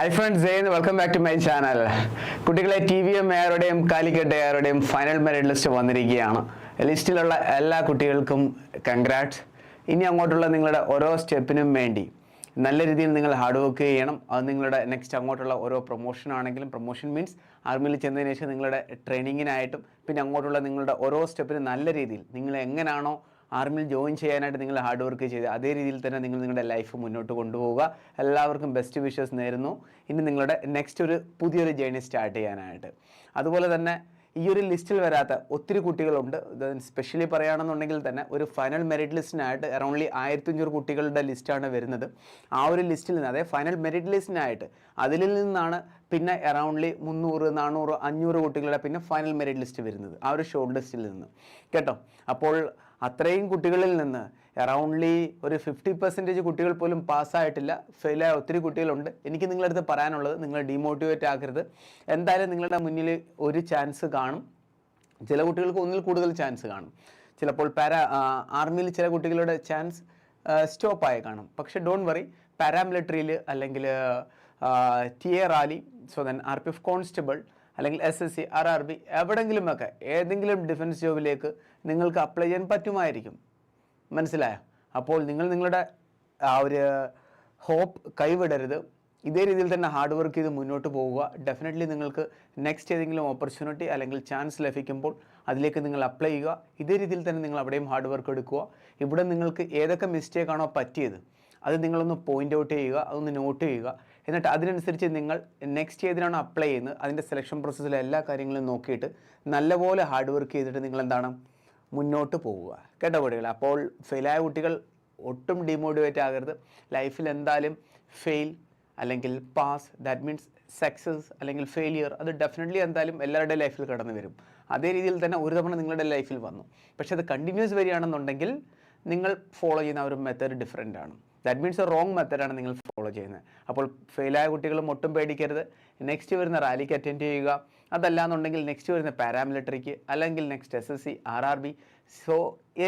Hi friends Jai welcome back to my channel കുട്ടികളെ T V M എയറുടെയും കാലിക്കട്ട് എയറുടെയും final merit list വന്നിരിക്കുകയാണ്. ലിസ്റ്റിലുള്ള എല്ലാ കുട്ടികൾക്കും കൺഗ്രാറ്റ്സ് ഇനി അങ്ങോട്ടുള്ള നിങ്ങളുടെ ഓരോ സ്റ്റെപ്പിനും വേണ്ടി നല്ല രീതിയിൽ നിങ്ങൾ ഹാർഡ് വർക്ക് ചെയ്യണം. അത് നിങ്ങളുടെ നെക്സ്റ്റ് അങ്ങോട്ടുള്ള ഓരോ പ്രൊമോഷൻ ആണെങ്കിലും പ്രൊമോഷൻ മീൻസ് ആർമിയിൽ ചെന്നതിന് ശേഷം നിങ്ങളുടെ ട്രെയിനിങ്ങിനായിട്ടും പിന്നെ അങ്ങോട്ടുള്ള നിങ്ങളുടെ ഓരോ സ്റ്റെപ്പിനും നല്ല രീതിയിൽ നിങ്ങൾ എങ്ങനെയാണോ ആർമിയിൽ ജോയിൻ ചെയ്യാനായിട്ട് നിങ്ങൾ ഹാർഡ് വർക്ക് ചെയ്ത് അതേ രീതിയിൽ തന്നെ നിങ്ങൾ നിങ്ങളുടെ ലൈഫ് മുന്നോട്ട് കൊണ്ടുപോവുക. എല്ലാവർക്കും ബെസ്റ്റ് വിഷസ് നേരുന്നു. ഇനി നിങ്ങളുടെ നെക്സ്റ്റ് ഒരു പുതിയൊരു ജേണി സ്റ്റാർട്ട് ചെയ്യാനായിട്ട്. അതുപോലെ തന്നെ ഈ ഒരു ലിസ്റ്റിൽ വരാത്ത ഒത്തിരി കുട്ടികളുണ്ട്. സ്പെഷ്യലി പറയുകയാണെന്നുണ്ടെങ്കിൽ തന്നെ ഒരു ഫൈനൽ മെറിറ്റ് ലിസ്റ്റിനായിട്ട് അറൗണ്ട്ലി ആയിരത്തി അഞ്ഞൂറ് കുട്ടികളുടെ ലിസ്റ്റാണ് വരുന്നത്. ആ ഒരു ലിസ്റ്റിൽ നിന്ന് അതായത് ഫൈനൽ മെറിറ്റ് ലിസ്റ്റിനായിട്ട് അതിൽ നിന്നാണ് പിന്നെ അറൗണ്ട്ലി മുന്നൂറ് നാനൂറ് അഞ്ഞൂറ് കുട്ടികളുടെ പിന്നെ ഫൈനൽ മെറിറ്റ് ലിസ്റ്റ് വരുന്നത്. ആ ഒരു ഷോർട്ട് ലിസ്റ്റിൽ നിന്ന്. കേട്ടോ? അപ്പോൾ അത്രയും കുട്ടികളിൽ നിന്ന് അറൗണ്ട്ലി ഒരു ഫിഫ്റ്റി പെർസെന്റേജ് കുട്ടികൾ പോലും പാസ്സായിട്ടില്ല ഫെയിലായ ഒത്തിരി കുട്ടികളുണ്ട്. എനിക്ക് നിങ്ങളടുത്ത് പറയാനുള്ളത് നിങ്ങൾ ഡീമോട്ടിവേറ്റ് ആക്കരുത്. എന്തായാലും നിങ്ങളുടെ മുന്നിൽ ഒരു ചാൻസ് കാണും. ചില കുട്ടികൾക്ക് ഒന്നിൽ കൂടുതൽ ചാൻസ് കാണും. ചിലപ്പോൾ പാരാ ആർമിയിൽ ചില കുട്ടികളുടെ ചാൻസ് സ്റ്റോപ്പായി കാണും. പക്ഷേ ഡോണ്ട് വറി പാരാമിലിറ്ററിയിൽ അല്ലെങ്കിൽ T A rally so then R P F constable അല്ലെങ്കിൽ S S C R R B എവിടെങ്കിലുമൊക്കെ ഏതെങ്കിലും ഡിഫൻസ് ജോബിലേക്ക് നിങ്ങൾക്ക് അപ്ലൈ ചെയ്യാൻ പറ്റുമായിരിക്കും. മനസ്സിലായോ? അപ്പോൾ നിങ്ങൾ നിങ്ങളുടെ ആ ഒരു ഹോപ്പ് കൈവിടരുത്. ഇതേ രീതിയിൽ തന്നെ ഹാർഡ് വർക്ക് ചെയ്ത് മുന്നോട്ട് പോവുക. ഡെഫിനറ്റ്ലി നിങ്ങൾക്ക് നെക്സ്റ്റ് ഏതെങ്കിലും ഓപ്പർച്യൂണിറ്റി അല്ലെങ്കിൽ ചാൻസ് ലഭിക്കുമ്പോൾ അതിലേക്ക് നിങ്ങൾ അപ്ലൈ ചെയ്യുക. ഇതേ രീതിയിൽ തന്നെ നിങ്ങൾ അവിടെയും ഹാർഡ് വർക്ക് എടുക്കുക. ഇവിടെ നിങ്ങൾക്ക് ഏതൊക്കെ മിസ്റ്റേക്കാണോ പറ്റിയത് അത് നിങ്ങളൊന്ന് പോയിന്റ് ഔട്ട് ചെയ്യുക അതൊന്ന് നോട്ട് ചെയ്യുക. എന്നിട്ട് അതിനനുസരിച്ച് നിങ്ങൾ നെക്സ്റ്റ് ഏതിനാണ് അപ്ലൈ ചെയ്യുന്നത് അതിന്റെ സെലക്ഷൻ പ്രോസസ്സിലെ എല്ലാ കാര്യങ്ങളും നോക്കിയിട്ട് നല്ലപോലെ ഹാർഡ് വർക്ക് ചെയ്തിട്ട് നിങ്ങൾ എന്താണ് മുന്നോട്ട് പോവുക. കേട്ടോ കുട്ടികൾ അപ്പോൾ ഫെയിലായ കുട്ടികൾ ഒട്ടും ഡിമോട്ടിവേറ്റ് ആകരുത്. ലൈഫിൽ എന്തായാലും ഫെയിൽ അല്ലെങ്കിൽ പാസ് ദാറ്റ് മീൻസ് സക്സസ് അല്ലെങ്കിൽ ഫെയിലിയർ അത് ഡെഫിനറ്റ്ലി എന്തായാലും എല്ലാവരുടെ ലൈഫിൽ കടന്നു വരും. അതേ രീതിയിൽ തന്നെ ഒരു തവണ നിങ്ങളുടെ ലൈഫിൽ വന്നു. പക്ഷേ അത് കണ്ടിന്യൂസ് വരികയാണെന്നുണ്ടെങ്കിൽ നിങ്ങൾ ഫോളോ ചെയ്യുന്ന ഒരു മെത്തേഡ് ഡിഫറെന്റ് ആണ്. ദാറ്റ് മീൻസ് റോങ് മെത്തേഡാണ് നിങ്ങൾ ഫോളോ ചെയ്യുന്നത്. അപ്പോൾ ഫെയിലായ കുട്ടികളും ഒട്ടും പേടിക്കരുത്. നെക്സ്റ്റ് വരുന്ന റാലിക്ക് അറ്റൻഡ് ചെയ്യുക. അതല്ലാന്നുണ്ടെങ്കിൽ നെക്സ്റ്റ് വരുന്ന പാരാമിലിറ്ററിക്ക് അല്ലെങ്കിൽ next S S C R R B so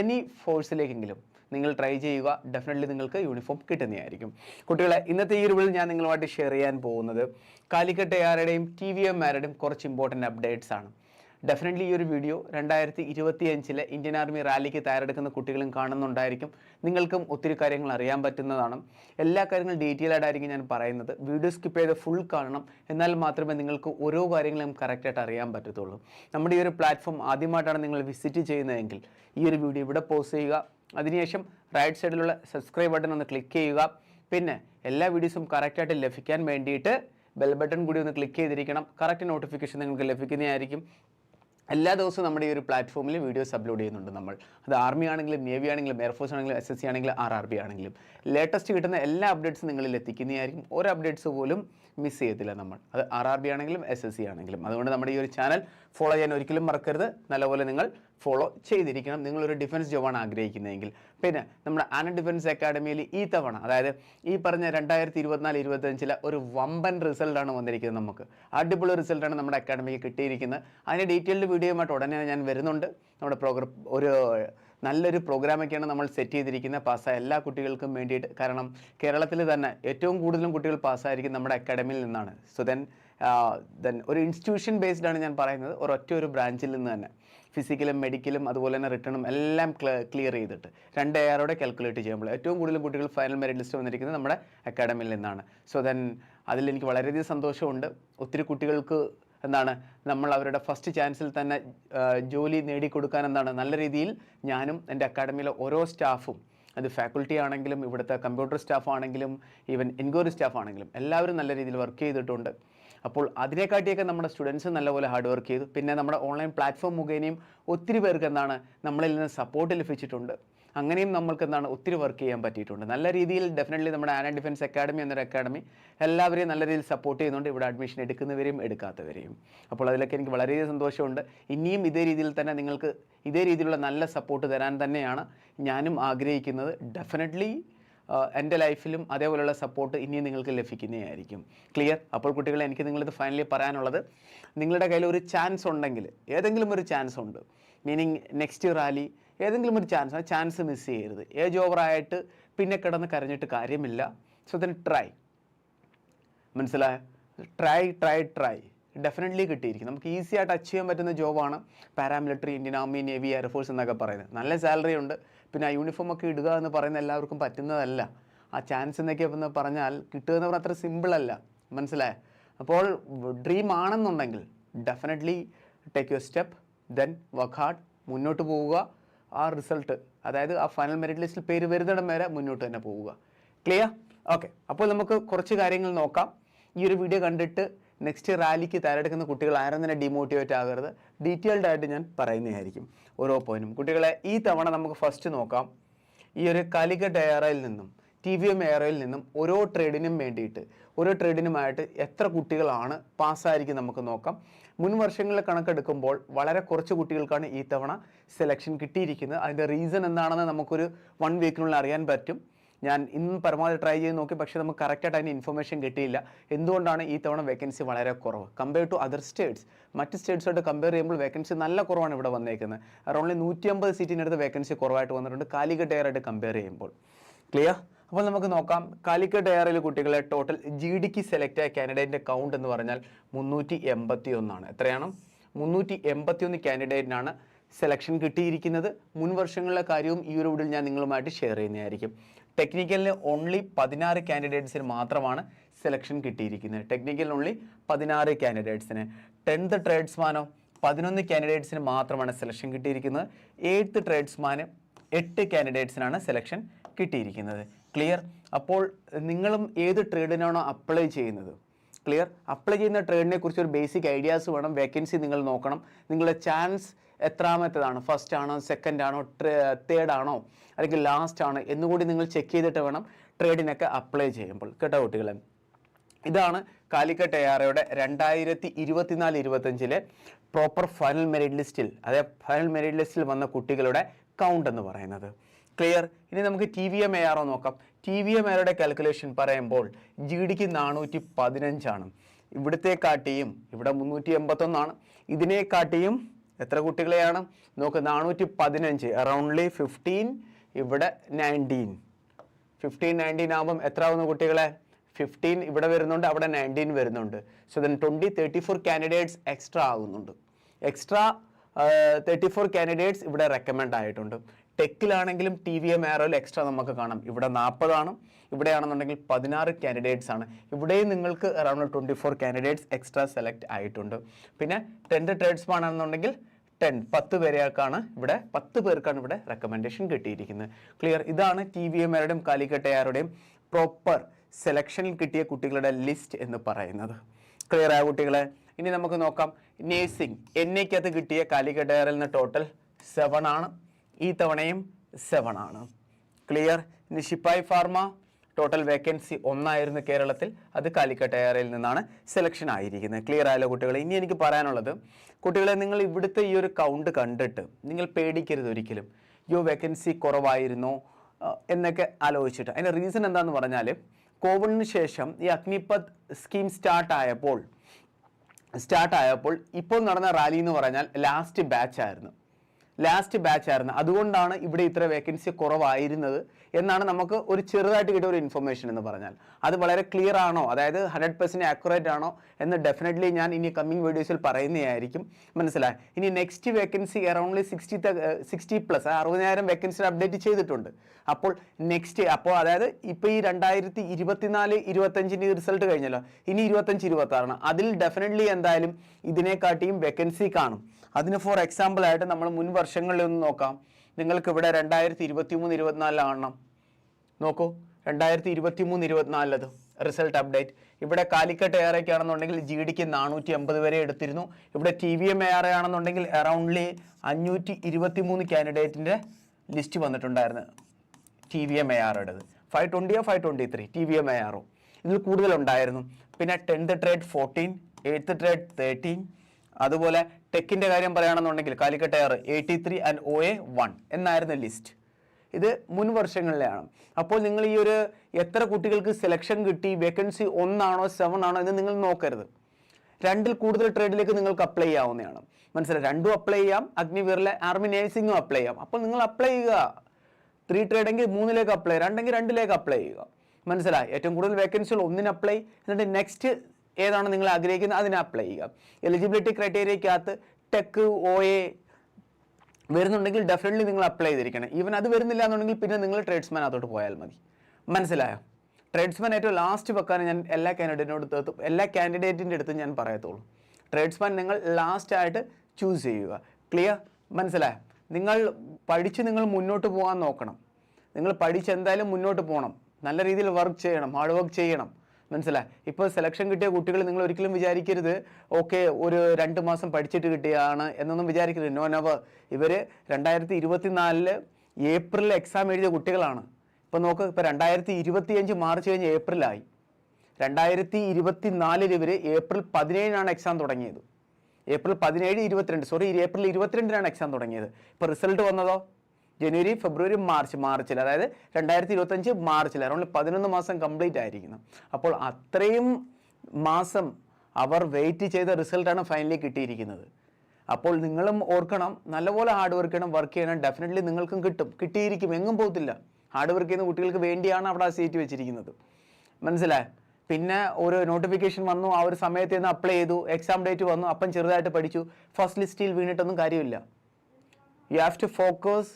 any ഫോഴ്സിലേക്കെങ്കിലും നിങ്ങൾ ട്രൈ ചെയ്യുക. ഡെഫിനറ്റ്ലി നിങ്ങൾക്ക് യൂണിഫോം കിട്ടുന്നതായിരിക്കും. കുട്ടികളെ ഇന്നത്തെ ഈ ഒരു ഞാൻ നിങ്ങളുമായിട്ട് ഷെയർ ചെയ്യാൻ പോകുന്നത്. കാലിക്കട്ട് ആരുടെയും ടി വി എം ആരുടെയും കുറച്ച് ഇമ്പോർട്ടന്റ് അപ്ഡേറ്റ്സ് ആണ്. ഡെഫിനറ്റ്ലി ഈ ഒരു വീഡിയോ രണ്ടായിരത്തി ഇരുപത്തി അഞ്ചിലെ ഇന്ത്യൻ ആർമി റാലിക്ക് തയ്യാറെടുക്കുന്ന കുട്ടികളും കാണുന്നുണ്ടായിരിക്കും. നിങ്ങൾക്കും ഒത്തിരി കാര്യങ്ങൾ അറിയാൻ പറ്റുന്നതാണ്. എല്ലാ കാര്യങ്ങളും ഡീറ്റെയിൽ ആയിട്ടായിരിക്കും ഞാൻ പറയുന്നത്. വീഡിയോ സ്കിപ്പ് ചെയ്ത് ഫുൾ കാണണം. എന്നാൽ മാത്രമേ നിങ്ങൾക്ക് ഓരോ കാര്യങ്ങളും കറക്റ്റായിട്ട് അറിയാൻ പറ്റത്തുള്ളൂ. നമ്മുടെ ഈ ഒരു പ്ലാറ്റ്ഫോം ആദ്യമായിട്ടാണ് നിങ്ങൾ വിസിറ്റ് ചെയ്യുന്നതെങ്കിൽ ഈ ഒരു വീഡിയോ ഇവിടെ പോസ്റ്റ് ചെയ്യുക. അതിനുശേഷം റൈറ്റ് സൈഡിലുള്ള സബ്സ്ക്രൈബ് ബട്ടൺ ഒന്ന് ക്ലിക്ക് ചെയ്യുക. പിന്നെ എല്ലാ വീഡിയോസും കറക്റ്റായിട്ട് ലഭിക്കാൻ വേണ്ടിയിട്ട് ബെൽ ബട്ടൺ കൂടി ഒന്ന് ക്ലിക്ക് ചെയ്തിരിക്കണം. കറക്റ്റ് നോട്ടിഫിക്കേഷൻ നിങ്ങൾക്ക് ലഭിക്കുന്നതായിരിക്കും. എല്ലാ ദിവസവും നമ്മുടെ ഈ ഒരു പ്ലാറ്റ്ഫോമിൽ വീഡിയോസ് അപ്ലോഡ് ചെയ്യുന്നുണ്ട് നമ്മൾ. അത് ആർമി ആണെങ്കിലും നേവി ആണെങ്കിലും എയർഫോഴ്സ് ആണെങ്കിലും എസ് എസ് സി ആണെങ്കിലും ആർ ആർ ബി ആണെങ്കിലും. ലേറ്റസ്റ്റ് കിട്ടുന്ന എല്ലാ അപ്ഡേറ്റ്സും നിങ്ങളിൽ എത്തിക്കുന്നതായിരിക്കും. ഒരു അപ്ഡേറ്റ്സ് പോലും മിസ് ചെയ്യത്തില്ല നമ്മൾ. അത് ആർ ആർ ബി ആണെങ്കിലും എസ് എസ് സി ആണെങ്കിലും. അതുകൊണ്ട് നമ്മുടെ ഈ ഒരു ചാനൽ ഫോളോ ചെയ്യാൻ ഒരിക്കലും മറക്കരുത്. നല്ലപോലെ നിങ്ങൾ ഫോളോ ചെയ്തിരിക്കണം. നിങ്ങളൊരു ഡിഫൻസ് ജോബാണ് ആഗ്രഹിക്കുന്നതെങ്കിൽ. പിന്നെ നമ്മുടെ ആന ഡിഫൻസ് അക്കാഡമിയിൽ ഈ തവണ അതായത് ഈ പറഞ്ഞ രണ്ടായിരത്തി ഇരുപത്തിനാല് ഇരുപത്തഞ്ചിലെ ഒരു വമ്പൻ റിസൾട്ടാണ് വന്നിരിക്കുന്നത് നമുക്ക്. അടിപൊളി റിസൾട്ടാണ് നമ്മുടെ അക്കാഡമിക്ക് കിട്ടിയിരിക്കുന്നത്. അതിന്റെ ഡീറ്റെയിൽഡ് വീഡിയോയുമായിട്ട് ഉടനെ ഞാൻ വരുന്നുണ്ട്. നമ്മുടെ പ്രോഗ്ര ഒരു നല്ലൊരു പ്രോഗ്രാമൊക്കെയാണ് നമ്മൾ സെറ്റ് ചെയ്തിരിക്കുന്നത്. പാസ്സായ എല്ലാ കുട്ടികൾക്കും വേണ്ടിയിട്ട്. കാരണം കേരളത്തിൽ തന്നെ ഏറ്റവും കൂടുതലും കുട്ടികൾ പാസ്സായിരിക്കും നമ്മുടെ അക്കാഡമിയിൽ നിന്നാണ്. സോ ദെൻ ദെൻ ഒരു ഇൻസ്റ്റിറ്റ്യൂഷൻ ബേസ്ഡ് ആണ് ഞാൻ പറയുന്നത്. ഒരൊറ്റ ഒരു ബ്രാഞ്ചിൽ നിന്ന് തന്നെ. ഫിസിക്കലും മെഡിക്കലും അതുപോലെ തന്നെ റിട്ടേണും എല്ലാം ക്ലിയർ ചെയ്തിട്ട്. രണ്ട് എയറോടെ കാൽക്കുലേറ്റ് ചെയ്യുമ്പോൾ ഏറ്റവും കൂടുതൽ കുട്ടികൾ ഫൈനൽ മെറിറ്റ് ലിസ്റ്റ് വന്നിരിക്കുന്നത് നമ്മുടെ അക്കാഡമിയിൽ നിന്നാണ്. സോ ദെൻ അതിൽ എനിക്ക് വളരെയധികം സന്തോഷമുണ്ട്. ഒത്തിരി കുട്ടികൾക്ക് എന്താണ് നമ്മൾ അവരുടെ ഫസ്റ്റ് ചാൻസിൽ തന്നെ ജോലി നേടിക്കൊടുക്കാൻ എന്താണ് നല്ല രീതിയിൽ ഞാനും എന്റെ അക്കാഡമിയിലെ ഓരോ സ്റ്റാഫും അത് ഫാക്കൽറ്റി ആണെങ്കിലും ഇവിടുത്തെ കമ്പ്യൂട്ടർ സ്റ്റാഫ് ആണെങ്കിലും ഈവൻ എൻക്വയറി സ്റ്റാഫ് ആണെങ്കിലും എല്ലാവരും നല്ല രീതിയിൽ വർക്ക് ചെയ്തിട്ടുണ്ട്. അപ്പോൾ അതിനെക്കാട്ടിയൊക്കെ നമ്മുടെ സ്റ്റുഡൻസ് നല്ലപോലെ ഹാർഡ് വർക്ക് ചെയ്തു. പിന്നെ നമ്മുടെ ഓൺലൈൻ പ്ലാറ്റ്ഫോം മുഖേനയും ഒത്തിരി പേർക്ക് എന്താണ് നമ്മളിൽ നിന്ന് സപ്പോർട്ട് ലഭിച്ചിട്ടുണ്ട്. അങ്ങനെയും നമ്മൾക്ക് എന്താണ് ഒത്തിരി വർക്ക് ചെയ്യാൻ പറ്റിയിട്ടുണ്ട്. നല്ല രീതിയിൽ ഡെഫിനറ്റ്ലി നമ്മുടെ ആന ഡിഫൻസ് അക്കാഡമി എന്നൊരു അക്കാഡമി എല്ലാവരെയും നല്ല രീതിയിൽ സപ്പോർട്ട് ചെയ്യുന്നുണ്ട്. ഇവിടെ അഡ്മിഷൻ എടുക്കുന്നവരെയും എടുക്കാത്തവരെയും. അപ്പോൾ അതിലൊക്കെ എനിക്ക് വളരെയധികം സന്തോഷമുണ്ട്. ഇനിയും ഇതേ രീതിയിൽ തന്നെ നിങ്ങൾക്ക് ഇതേ രീതിയിലുള്ള നല്ല സപ്പോർട്ട് തരാൻ തന്നെയാണ് ഞാനും ആഗ്രഹിക്കുന്നത്. ഡെഫിനറ്റ്ലി എന്റെ ലൈഫിലും അതേപോലെയുള്ള സപ്പോർട്ട് ഇനിയും നിങ്ങൾക്ക് ലഭിക്കുന്നതായിരിക്കും. ക്ലിയർ അപ്പോൾ കുട്ടികളെ എനിക്ക് നിങ്ങളിത് ഫൈനലി പറയാനുള്ളത്. നിങ്ങളുടെ കയ്യിൽ ഒരു ചാൻസ് ഉണ്ടെങ്കിൽ ഏതെങ്കിലും ഒരു ചാൻസ് ഉണ്ട്. മീനിങ് നെക്സ്റ്റ് റാലി ഏതെങ്കിലും ഒരു ചാൻസ് ആ ചാൻസ് മിസ് ചെയ്യരുത്. ഏജ് ഓവറായിട്ട് പിന്നെ കിടന്ന് കരഞ്ഞിട്ട് കാര്യമില്ല. സോ ദൻ ട്രൈ മനസ്സിലായ? ട്രൈ ട്രൈ ട്രൈ ഡെഫിനറ്റ്ലി കിട്ടിയിരിക്കും. നമുക്ക് ഈസി ആയിട്ട് അച്ചീവ് ചെയ്യാൻ പറ്റുന്ന ജോബാണ് paramilitary Indian army navy air force എന്നൊക്കെ പറയുന്നത്. നല്ല സാലറി ഉണ്ട്. പിന്നെ ആ യൂണിഫോം ഒക്കെ ഇടുക എന്ന് പറയുന്ന എല്ലാവർക്കും പറ്റുന്നതല്ല. ആ ചാൻസ് എന്നൊക്കെ എന്ന് പറഞ്ഞാൽ കിട്ടുക എന്ന് പറഞ്ഞാൽ അത്ര സിമ്പിളല്ല മനസ്സിലായ? അപ്പോൾ ഡ്രീം ആണെന്നുണ്ടെങ്കിൽ definitely take your step then work hard മുന്നോട്ട് പോവുക. ആ റിസൾട്ട് അതായത് ആ ഫൈനൽ മെറിറ്റ് ലിസ്റ്റിൽ പേര് വരുന്നിടം വരെ മുന്നോട്ട് തന്നെ പോവുക. ക്ലിയർ ഓക്കെ അപ്പോൾ നമുക്ക് കുറച്ച് കാര്യങ്ങൾ നോക്കാം. ഈ ഒരു വീഡിയോ കണ്ടിട്ട് നെക്സ്റ്റ് റാലിക്ക് തയ്യാറെടുക്കുന്ന കുട്ടികൾ ആരും തന്നെ ഡിമോട്ടിവേറ്റ് ആകരുത്. ഡീറ്റെയിൽഡ് ആയിട്ട് ഞാൻ പറയുന്നതായിരിക്കും ഓരോ പോയിന്റും കുട്ടികളെ ഈ തവണ നമുക്ക് ഫസ്റ്റ് നോക്കാം. ഈ ഒരു കാലിക്കറ്റ് എയറയിൽ നിന്നും ടി വി എം എയറയിൽ നിന്നും ഓരോ ട്രേഡിനും വേണ്ടിയിട്ട് ഓരോ ട്രേഡിനുമായിട്ട് എത്ര കുട്ടികളാണ് പാസ്സായിരിക്കും നമുക്ക് നോക്കാം. മുൻ വർഷങ്ങളിലെ കണക്കെടുക്കുമ്പോൾ വളരെ കുറച്ച് കുട്ടികൾക്കാണ് ഈ തവണ സെലക്ഷൻ കിട്ടിയിരിക്കുന്നത്. അതിന്റെ റീസൺ എന്താണെന്ന് നമുക്കൊരു വൺ വീക്കിനുള്ളിൽ അറിയാൻ പറ്റും. ഞാൻ ഇന്ന് പരമാവധി ട്രൈ ചെയ്ത് നോക്കി പക്ഷേ നമുക്ക് കറക്റ്റായിട്ട് അതിന് ഇൻഫർമേഷൻ കിട്ടിയില്ല. എന്തുകൊണ്ടാണ് ഈ തവണ വേക്കൻസി വളരെ കുറവ്? കമ്പയർ ടു അതർ സ്റ്റേറ്റ്സ് മറ്റ് സ്റ്റേറ്റ്സായിട്ട് കമ്പയർ ചെയ്യുമ്പോൾ വേക്കൻസി നല്ല കുറവാണ് ഇവിടെ വന്നേക്കുന്നത്. അറൗണ്ട് നൂറ്റി അമ്പത് സീറ്റിനടുത്ത് വേക്കൻസി കുറവായിട്ട് വന്നിട്ടുണ്ട്. കാലിക്കറ്റ് എയറായിട്ട് കമ്പയർ ചെയ്യുമ്പോൾ. ക്ലിയർ അപ്പോൾ നമുക്ക് നോക്കാം. കാലിക്കറ്റ് എയറിൽ കുട്ടികളെ ടോട്ടൽ ജി ഡിക്ക് സെലക്ട് ആയ കാൻഡിഡേറ്റിന്റെ കൗണ്ട് എന്ന് പറഞ്ഞാൽ മുന്നൂറ്റി എൺപത്തി ഒന്നാണ് എത്രയാണ്? മുന്നൂറ്റി എൺപത്തി ഒന്ന് കാൻഡിഡേറ്റിനാണ് സെലക്ഷൻ കിട്ടിയിരിക്കുന്നത്. മുൻ വർഷങ്ങളിലെ കാര്യവും ഈ ഒരു വീഡിയോയിൽ ഞാൻ നിങ്ങളുമായിട്ട് ഷെയർ ചെയ്യുന്നതായിരിക്കും. ടെക്നിക്കലിന് ഓൺലി പതിനാറ് കാൻഡിഡേറ്റ്സിന് മാത്രമാണ് സെലക്ഷൻ കിട്ടിയിരിക്കുന്നത്. ടെക്നിക്കലിന് ഓൺലി പതിനാറ് കാൻഡിഡേറ്റ്സിന് ടെൻത്ത് ട്രേഡ്സ്മാനോ പതിനൊന്ന് കാൻഡിഡേറ്റ്സിന് മാത്രമാണ് സെലക്ഷൻ കിട്ടിയിരിക്കുന്നത്. എയ്ത്ത് ട്രേഡ്സ്മാന് എട്ട് കാൻഡിഡേറ്റ്സിനാണ് സെലക്ഷൻ കിട്ടിയിരിക്കുന്നത്. ക്ലിയർ അപ്പോൾ നിങ്ങളും ഏത് ട്രേഡിനാണോ അപ്ലൈ ചെയ്യുന്നത്? ക്ലിയർ അപ്ലൈ ചെയ്യുന്ന ട്രേഡിനെ കുറിച്ച് ഒരു ബേസിക് ഐഡിയാസ് വേണം. വേക്കൻസി നിങ്ങൾ നോക്കണം. നിങ്ങളുടെ ചാൻസ് എത്രാമത്തേതാണ്? ഫസ്റ്റ് ആണോ? സെക്കൻഡ് ആണോ? തേർഡ് ആണോ? അല്ലെങ്കിൽ ലാസ്റ്റ് ആണോ? എന്നുകൂടി നിങ്ങൾ ചെക്ക് ചെയ്തിട്ട് വേണം ട്രേഡിനൊക്കെ അപ്ലൈ ചെയ്യുമ്പോൾ. കേട്ടോ കുട്ടികളെ? ഇതാണ് കാലിക്കട്ട് എ ആറയുടെ രണ്ടായിരത്തി ഇരുപത്തിനാല് ഇരുപത്തഞ്ചിലെ പ്രോപ്പർ ഫൈനൽ മെറിറ്റ് ലിസ്റ്റിൽ അതായത് ഫൈനൽ മെറിറ്റ് ലിസ്റ്റിൽ വന്ന കുട്ടികളുടെ കൗണ്ട് എന്ന് പറയുന്നത്. ക്ലിയർ ഇനി നമുക്ക് ടി വി എം എ ആറോ നോക്കാം. ടി വി എം എയുടെ കാൽക്കുലേഷൻ പറയുമ്പോൾ ജി ഡിക്ക് നാനൂറ്റി പതിനഞ്ചാണ് ഇവിടുത്തെ കാട്ടിയും ഇവിടെ മുന്നൂറ്റി എൺപത്തൊന്നാണ് ഇതിനെ കാട്ടിയും എത്ര കുട്ടികളെയാണ്? നോക്ക് നാനൂറ്റി പതിനഞ്ച് അറൗണ്ട്ലി ഫിഫ്റ്റീൻ ഇവിടെ നയന്റീൻ ഫിഫ്റ്റീൻ നയന്റീൻ ആകുമ്പം എത്ര ആവുന്നു കുട്ടികളെ? ഫിഫ്റ്റീൻ ഇവിടെ വരുന്നുണ്ട് അവിടെ നയന്റീൻ വരുന്നുണ്ട്. So then twenty thirty four candidates extra ആകുന്നുണ്ട് എക്സ്ട്രാ തേർട്ടി ഫോർ കാൻഡിഡേറ്റ്സ് ഇവിടെ റെക്കമെൻഡ് ആയിട്ടുണ്ട്. ടെക്കിലാണെങ്കിലും ടി വി എം ആരോയിൽ എക്സ്ട്രാ നമുക്ക് കാണാം. ഇവിടെ നാൽപ്പതാണ് ഇവിടെയാണെന്നുണ്ടെങ്കിൽ പതിനാറ് കാൻഡിഡേറ്റ്സ് ആണ്. ഇവിടെയും നിങ്ങൾക്ക് around twenty four candidates extra select ആയിട്ടുണ്ട്. പിന്നെ ടെൻത്ത് ട്രേഡ്സ്മാൻ ആണെന്നുണ്ടെങ്കിൽ ടെൻ പത്ത് പേരെക്കാണ് ഇവിടെ പത്ത് പേർക്കാണ് ഇവിടെ റെക്കമെൻഡേഷൻ കിട്ടിയിരിക്കുന്നത്. ക്ലിയർ ഇതാണ് ടി വി എമാരുടെയും കാലിക്കട്ടയാരുടെയും പ്രോപ്പർ സെലക്ഷനിൽ കിട്ടിയ കുട്ടികളുടെ ലിസ്റ്റ് എന്ന് പറയുന്നത്. ക്ലിയർ ആയ കുട്ടികളെ? ഇനി നമുക്ക് നോക്കാം. നേഴ്സിംഗ് എൻ എക്കകത്ത് കിട്ടിയ കാലിക്കട്ടയറിൽ നിന്ന് ടോട്ടൽ സെവൻ ആണ്. ഈ തവണയും സെവൻ ആണ്. ക്ലിയർ ഇനി ഫാർമ ടോട്ടൽ വേക്കൻസി ഒന്നായിരുന്നു കേരളത്തിൽ. അത് കാലിക്കട്ട് എയറിൽ നിന്നാണ് സെലക്ഷൻ ആയിരിക്കുന്നത്. ക്ലിയർ ആയല്ലോ കുട്ടികളെ? ഇനി എനിക്ക് പറയാനുള്ളത് കുട്ടികളെ നിങ്ങൾ ഇവിടുത്തെ ഈ ഒരു കൗണ്ട് കണ്ടിട്ട് നിങ്ങൾ പേടിക്കരുത് ഒരിക്കലും. യോ വേക്കൻസി കുറവായിരുന്നോ എന്നൊക്കെ ആലോചിച്ചിട്ട്. അതിന്റെ റീസൺ എന്താണെന്ന് പറഞ്ഞാൽ കോവിഡിന് ശേഷം ഈ അഗ്നിപത് സ്കീം സ്റ്റാർട്ട് ആയപ്പോൾ സ്റ്റാർട്ട് ആയപ്പോൾ ഇപ്പോൾ നടന്ന റാലി എന്ന് പറഞ്ഞാൽ ലാസ്റ്റ് ബാച്ച് ആയിരുന്നു. ലാസ്റ്റ് ബാച്ച് ആയിരുന്നു. അതുകൊണ്ടാണ് ഇവിടെ ഇത്ര വേക്കൻസി കുറവായിരുന്നത് എന്നാണ് നമുക്ക് ഒരു ചെറുതായിട്ട് കിട്ടിയ ഒരു ഇൻഫർമേഷൻ എന്ന് പറഞ്ഞാൽ. അത് വളരെ ക്ലിയർ ആണോ? അതായത് ഹൺഡ്രഡ് പെർസെന്റ് ആക്യുറേറ്റ് ആണോ? എന്ന് ഡെഫിനറ്റ്ലി ഞാൻ ഇനി കമ്മിങ് വീഡിയോസിൽ പറയുന്നതായിരിക്കും മനസ്സിലായി. ഇനി next vacancy aroundly sixty sixty plus അറുപതിനായിരം വേക്കൻസി അപ്ഡേറ്റ് ചെയ്തിട്ടുണ്ട്. അപ്പോൾ നെക്സ്റ്റ് അപ്പോൾ അതായത് ഇപ്പോൾ ഈ രണ്ടായിരത്തി ഇരുപത്തിനാല് ഇരുപത്തഞ്ചിന്റെ റിസൾട്ട് കഴിഞ്ഞല്ലോ. ഇനി ഇരുപത്തഞ്ച് ഇരുപത്താറാണ് അതിൽ ഡെഫിനറ്റ്ലി എന്തായാലും ഇതിനെക്കാട്ടിയും വേക്കൻസി കാണും. അതിന് ഫോർ എക്സാമ്പിൾ ആയിട്ട് നമ്മൾ മുൻ വർഷങ്ങളിൽ ഒന്ന് നോക്കാം. നിങ്ങൾക്ക് ഇവിടെ രണ്ടായിരത്തി ഇരുപത്തി മൂന്ന് ഇരുപത്തിനാലിലാണ് നോക്കൂ രണ്ടായിരത്തി ഇരുപത്തി മൂന്ന് ഇരുപത്തിനാലത് റിസൾട്ട് അപ്ഡേറ്റ് ഇവിടെ കാലിക്കട്ട് എ ആർഐക്ക് ആണെന്നുണ്ടെങ്കിൽ ജി ഡിക്ക് നാനൂറ്റി എൺപത് വരെ എടുത്തിരുന്നു. ഇവിടെ T V M A R ആണെന്നുണ്ടെങ്കിൽ അറൗണ്ട്ലി അഞ്ഞൂറ്റി ഇരുപത്തി മൂന്ന് കാൻഡിഡേറ്റിന്റെ ലിസ്റ്റ് വന്നിട്ടുണ്ടായിരുന്നു. ടി വി എം എ ആറുടേത് five ട്വന്റിയോ five twenty three T V M A ആറോ ഇതിൽ കൂടുതലുണ്ടായിരുന്നു. പിന്നെ tenth trade fourteen eighth trade thirteen അതുപോലെ ടെക്കിന്റെ കാര്യം പറയുകയാണെന്നുണ്ടെങ്കിൽ Calicut air eighty three and O A one എന്നായിരുന്നു ലിസ്റ്റ് ഇത് മുൻ വർഷങ്ങളിലാണ്. അപ്പോൾ നിങ്ങൾ ഈ ഒരു എത്ര കുട്ടികൾക്ക് സെലക്ഷൻ കിട്ടി വേക്കൻസി ഒന്നാണോ സെവൻ ആണോ എന്ന് നിങ്ങൾ നോക്കരുത്. രണ്ടിൽ കൂടുതൽ ട്രേഡിലേക്ക് നിങ്ങൾക്ക് അപ്ലൈ ചെയ്യാവുന്നതാണ്. മനസ്സിലായി? രണ്ടും അപ്ലൈ ചെയ്യാം അഗ്നിവീറിലെ ആർമി നേഴ്സിംഗും അപ്ലൈ ചെയ്യാം. അപ്പോൾ നിങ്ങൾ അപ്ലൈ ചെയ്യുക. ത്രീ ട്രേഡ് എങ്കിൽ മൂന്നിലേക്ക് അപ്ലൈ രണ്ടെങ്കിൽ രണ്ടിലേക്ക് അപ്ലൈ ചെയ്യുക. മനസ്സിലായി? ഏറ്റവും കൂടുതൽ വേക്കൻസികൾ ഒന്നിന് അപ്ലൈ എന്നിട്ട് നെക്സ്റ്റ് ഏതാണ് നിങ്ങൾ ആഗ്രഹിക്കുന്നത്? അതിന് അപ്ലൈ ചെയ്യുക. എലിജിബിലിറ്റി ക്രൈറ്റീരിയക്കകത്ത് ടെക് ഒ എ വരുന്നുണ്ടെങ്കിൽ ഡെഫിനറ്റ്ലി നിങ്ങൾ അപ്ലൈ ചെയ്തിരിക്കണം. ഈവൻ അത് വരുന്നില്ല എന്നുണ്ടെങ്കിൽ പിന്നെ നിങ്ങൾ ട്രേഡ്സ്മാൻ അതോട്ട് പോയാൽ മതി. മനസ്സിലായോ? ട്രേഡ്സ്മാൻ ഏറ്റവും ലാസ്റ്റ് വെക്കാൻ ഞാൻ എല്ലാ കാൻഡിഡേറ്റിനോട് എല്ലാ കാൻഡിഡേറ്റിന്റെ അടുത്തും ഞാൻ പറയത്തുള്ളൂ. ട്രേഡ്സ്മാൻ നിങ്ങൾ ലാസ്റ്റ് ആയിട്ട് ചൂസ് ചെയ്യുക. ക്ലിയർ മനസ്സിലായോ? നിങ്ങൾ പഠിച്ച് നിങ്ങൾ മുന്നോട്ട് പോകാൻ നോക്കണം. നിങ്ങൾ പഠിച്ച് എന്തായാലും മുന്നോട്ട് പോകണം. നല്ല രീതിയിൽ വർക്ക് ചെയ്യണം ഹാർഡ് വർക്ക് ചെയ്യണം. മനസ്സിലായി? ഇപ്പോൾ സെലക്ഷൻ കിട്ടിയ കുട്ടികൾ നിങ്ങൾ ഒരിക്കലും വിചാരിക്കരുത് ഓക്കെ ഒരു രണ്ട് മാസം പഠിച്ചിട്ട് കിട്ടിയാണ് എന്നൊന്നും വിചാരിക്കരുത്. നോ നവർ ഇവർ രണ്ടായിരത്തി ഇരുപത്തിനാലിൽ ഏപ്രിലിൽ എക്സാം എഴുതിയ കുട്ടികളാണ്. ഇപ്പോൾ നോക്ക് ഇപ്പോൾ രണ്ടായിരത്തി ഇരുപത്തിയഞ്ച് മാർച്ച് കഴിഞ്ഞ് ഏപ്രിലായി. രണ്ടായിരത്തി ഇരുപത്തി നാലിൽ ഇവർ ഏപ്രിൽ പതിനേഴിനാണ് എക്സാം തുടങ്ങിയത്. ഏപ്രിൽ പതിനേഴ് ഇരുപത്തിരണ്ട് സോറി ഏപ്രിൽ ഇരുപത്തിരണ്ടിനാണ് എക്സാം തുടങ്ങിയത്. ഇപ്പോൾ റിസൾട്ട് വന്നതോ? ജനുവരി ഫെബ്രുവരി മാർച്ച് മാർച്ചിൽ അതായത് രണ്ടായിരത്തി ഇരുപത്തഞ്ച് മാർച്ചിൽ അറൗണ്ട് പതിനൊന്ന് മാസം കംപ്ലീറ്റ് ആയിരിക്കുന്നു. അപ്പോൾ അത്രയും മാസം അവർ വെയിറ്റ് ചെയ്ത റിസൾട്ടാണ് ഫൈനലി കിട്ടിയിരിക്കുന്നത്. അപ്പോൾ നിങ്ങളും ഓർക്കണം നല്ലപോലെ ഹാർഡ് വർക്ക് ചെയ്യണം വർക്ക് ചെയ്യണം ഡെഫിനറ്റ്ലി നിങ്ങൾക്കും കിട്ടും. കിട്ടിയിരിക്കും എങ്ങും പോകത്തില്ല. ഹാർഡ് വർക്ക് ചെയ്യുന്ന കുട്ടികൾക്ക് വേണ്ടിയാണ് അവിടെ ആ സീറ്റ് വെച്ചിരിക്കുന്നത്. മനസ്സിലായി? പിന്നെ ഒരു നോട്ടിഫിക്കേഷൻ വന്നു ആ ഒരു സമയത്ത് നിന്ന് അപ്ലൈ ചെയ്തു എക്സാം ഡേറ്റ് വന്നു അപ്പം ചെറുതായിട്ട് പഠിച്ചു. ഫസ്റ്റ് ലിസ്റ്റിൽ വീണിട്ടൊന്നും കാര്യമില്ല. You have to focus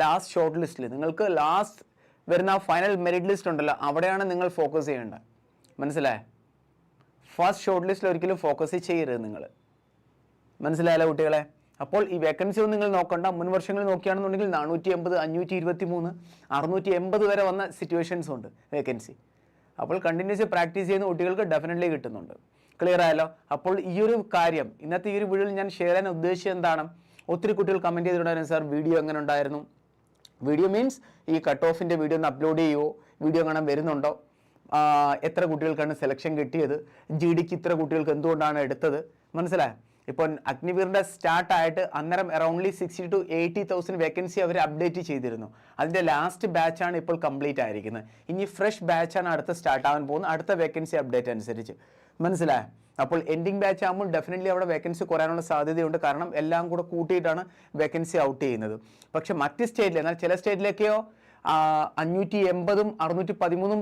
last short ലിസ്റ്റിൽ നിങ്ങൾക്ക് ലാസ്റ്റ് വരുന്ന ഫൈനൽ മെറിറ്റ് ലിസ്റ്റ് ഉണ്ടല്ലോ അവിടെയാണ് നിങ്ങൾ ഫോക്കസ് ചെയ്യേണ്ടത്. മനസ്സിലായേ? ഫസ്റ്റ് ഷോർട്ട് ലിസ്റ്റിൽ ഒരിക്കലും ഫോക്കസ് ചെയ്യരുത് നിങ്ങൾ മനസ്സിലായല്ലോ കുട്ടികളെ? അപ്പോൾ ഈ വേക്കൻസി ഒന്നും നിങ്ങൾ നോക്കണ്ട. മുൻ വർഷങ്ങളിൽ നോക്കുകയാണെന്നുണ്ടെങ്കിൽ നാനൂറ്റി എൺപത് അഞ്ഞൂറ്റി ഇരുപത്തി മൂന്ന് അറുന്നൂറ്റി എൺപത് വരെ വന്ന സിറ്റുവേഷൻസ് ഉണ്ട് വേക്കൻസി അപ്പോൾ കണ്ടിന്യൂസ് പ്രാക്ടീസ് ചെയ്യുന്ന കുട്ടികൾക്ക് ഡെഫിനറ്റ്ലി കിട്ടുന്നുണ്ട്. ക്ലിയർ ആയല്ലോ? അപ്പോൾ ഈ ഒരു കാര്യം ഇന്നത്തെ ഈ ഒരു വീഡിയോയിൽ ഞാൻ ഷെയർ ചെയ്യാൻ ഉദ്ദേശിച്ചത് എന്താണ്? ഒത്തിരി കുട്ടികൾ കമന്റ് ചെയ്തിട്ടുണ്ടായിരുന്നു സാർ വീഡിയോ എങ്ങനെ ഉണ്ടായിരുന്നു? വീഡിയോ മീൻസ് ഈ കട്ട് ഓഫിന്റെ വീഡിയോ ഒന്ന് അപ്ലോഡ് ചെയ്യുമോ വീഡിയോ കാണാൻ വരുന്നുണ്ടോ? എത്ര കുട്ടികൾക്കാണ് സെലക്ഷൻ കിട്ടിയത്? ജി ഡിക്ക് ഇത്ര കുട്ടികൾക്ക് എന്തുകൊണ്ടാണ് എടുത്തത്? മനസ്സിലായോ? ഇപ്പോൾ അഗ്നിവീറിന്റെ സ്റ്റാർട്ടായിട്ട് അന്നേരം aroundly sixty two eighty thousand vacancy അവർ അപ്ഡേറ്റ് ചെയ്തിരുന്നു. അതിന്റെ ലാസ്റ്റ് ബാച്ചാണ് ഇപ്പോൾ കംപ്ലീറ്റ് ആയിരിക്കുന്നത്. ഇനി ഫ്രഷ് ബാച്ചാണ് അടുത്ത സ്റ്റാർട്ട് ആവാൻ പോകുന്നത്. അടുത്ത വേക്കൻസി അപ്ഡേറ്റ് അനുസരിച്ച്. മനസ്സിലായോ? അപ്പോൾ എൻഡിങ് ബാച്ച് ആകുമ്പോൾ ഡെഫിനറ്റ്ലി അവിടെ വേക്കൻസി കുറയാനുള്ള സാധ്യതയുണ്ട്. കാരണം എല്ലാം കൂടെ കൂട്ടിയിട്ടാണ് വേക്കൻസി ഔട്ട് ചെയ്യുന്നത്. പക്ഷെ മറ്റ് സ്റ്റേറ്റിൽ എന്നാൽ ചില സ്റ്റേറ്റിലേക്കെയോ അഞ്ഞൂറ്റി എൺപതും അറുന്നൂറ്റി പതിമൂന്നും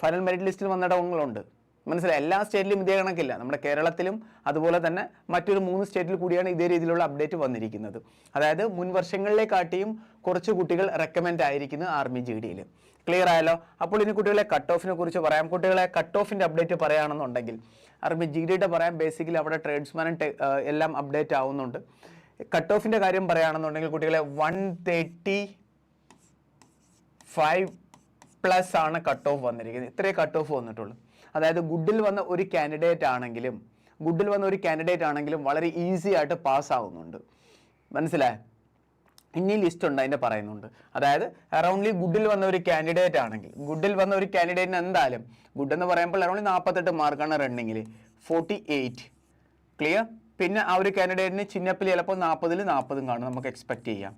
ഫൈനൽ മെറിറ്റ് ലിസ്റ്റിൽ വന്നിടങ്ങളുണ്ട് മനസ്സിലായി? എല്ലാ സ്റ്റേറ്റിലും ഇതേ കണക്കില്ല. നമ്മുടെ കേരളത്തിലും അതുപോലെ തന്നെ മറ്റൊരു മൂന്ന് സ്റ്റേറ്റിൽ കൂടിയാണ് ഇതേ രീതിയിലുള്ള അപ്ഡേറ്റ് വന്നിരിക്കുന്നത്. അതായത് മുൻ വർഷങ്ങളിലെക്കാട്ടിയും കുറച്ച് കുട്ടികൾ റെക്കമെൻഡ് ആയിരിക്കുന്നത് ആർമി ജി ഡിയിൽ ക്ലിയർ ആയല്ലോ. അപ്പോൾ ഇനി കുട്ടികളെ കട്ട് ഓഫിനെ കുറിച്ച് പറയാം. കുട്ടികളെ കട്ട് ഓഫിന്റെ അപ്ഡേറ്റ് പറയുകയാണെന്നുണ്ടെങ്കിൽ ആർമി ജി ഡിയുടെ പറയാം. ബേസിക്കലി അവിടെ ട്രേഡ്സ്മാനും എല്ലാം അപ്ഡേറ്റ് ആവുന്നുണ്ട്. കട്ട് ഓഫിന്റെ കാര്യം പറയുകയാണെന്നുണ്ടെങ്കിൽ കുട്ടികളെ വൺ തേർട്ടി ഫൈവ് പ്ലസ് ആണ് കട്ട് ഓഫ് വന്നിരിക്കുന്നത്. ഇത്രേ കട്ട് ഓഫ് വന്നിട്ടുള്ളൂ. അതായത് ഗുഡിൽ വന്ന ഒരു കാൻഡിഡേറ്റ് ആണെങ്കിലും ഗുഡിൽ വന്ന ഒരു കാൻഡിഡേറ്റ് ആണെങ്കിലും വളരെ ഈസി ആയിട്ട് പാസ് ആവുന്നുണ്ട്. മനസ്സിലായോ? ഇനി ലിസ്റ്റ് ഉണ്ട് അതിന്റെ പറയുന്നുണ്ട്. അതായത് അറൗണ്ട്ലി ഗുഡിൽ വന്ന ഒരു കാൻഡിഡേറ്റ് ആണെങ്കിൽ ഗുഡിൽ വന്ന ഒരു കാൻഡിഡേറ്റിന് എന്തായാലും ഗുഡ് എന്ന് പറയുമ്പോൾ അറൗണ്ട്ലി നാൽപ്പത്തെട്ട് മാർക്കാണ് റണ്ണിങ്ങിൽ ഫോർട്ടി എയ്റ്റ് ക്ലിയർ പിന്നെ ആ ഒരു കാൻഡിഡേറ്റിന് ചിന്നപ്പിൽ ചിലപ്പോൾ നാൽപ്പതിൽ നാൽപ്പതും കാണും നമുക്ക് എക്സ്പെക്ട് ചെയ്യാം.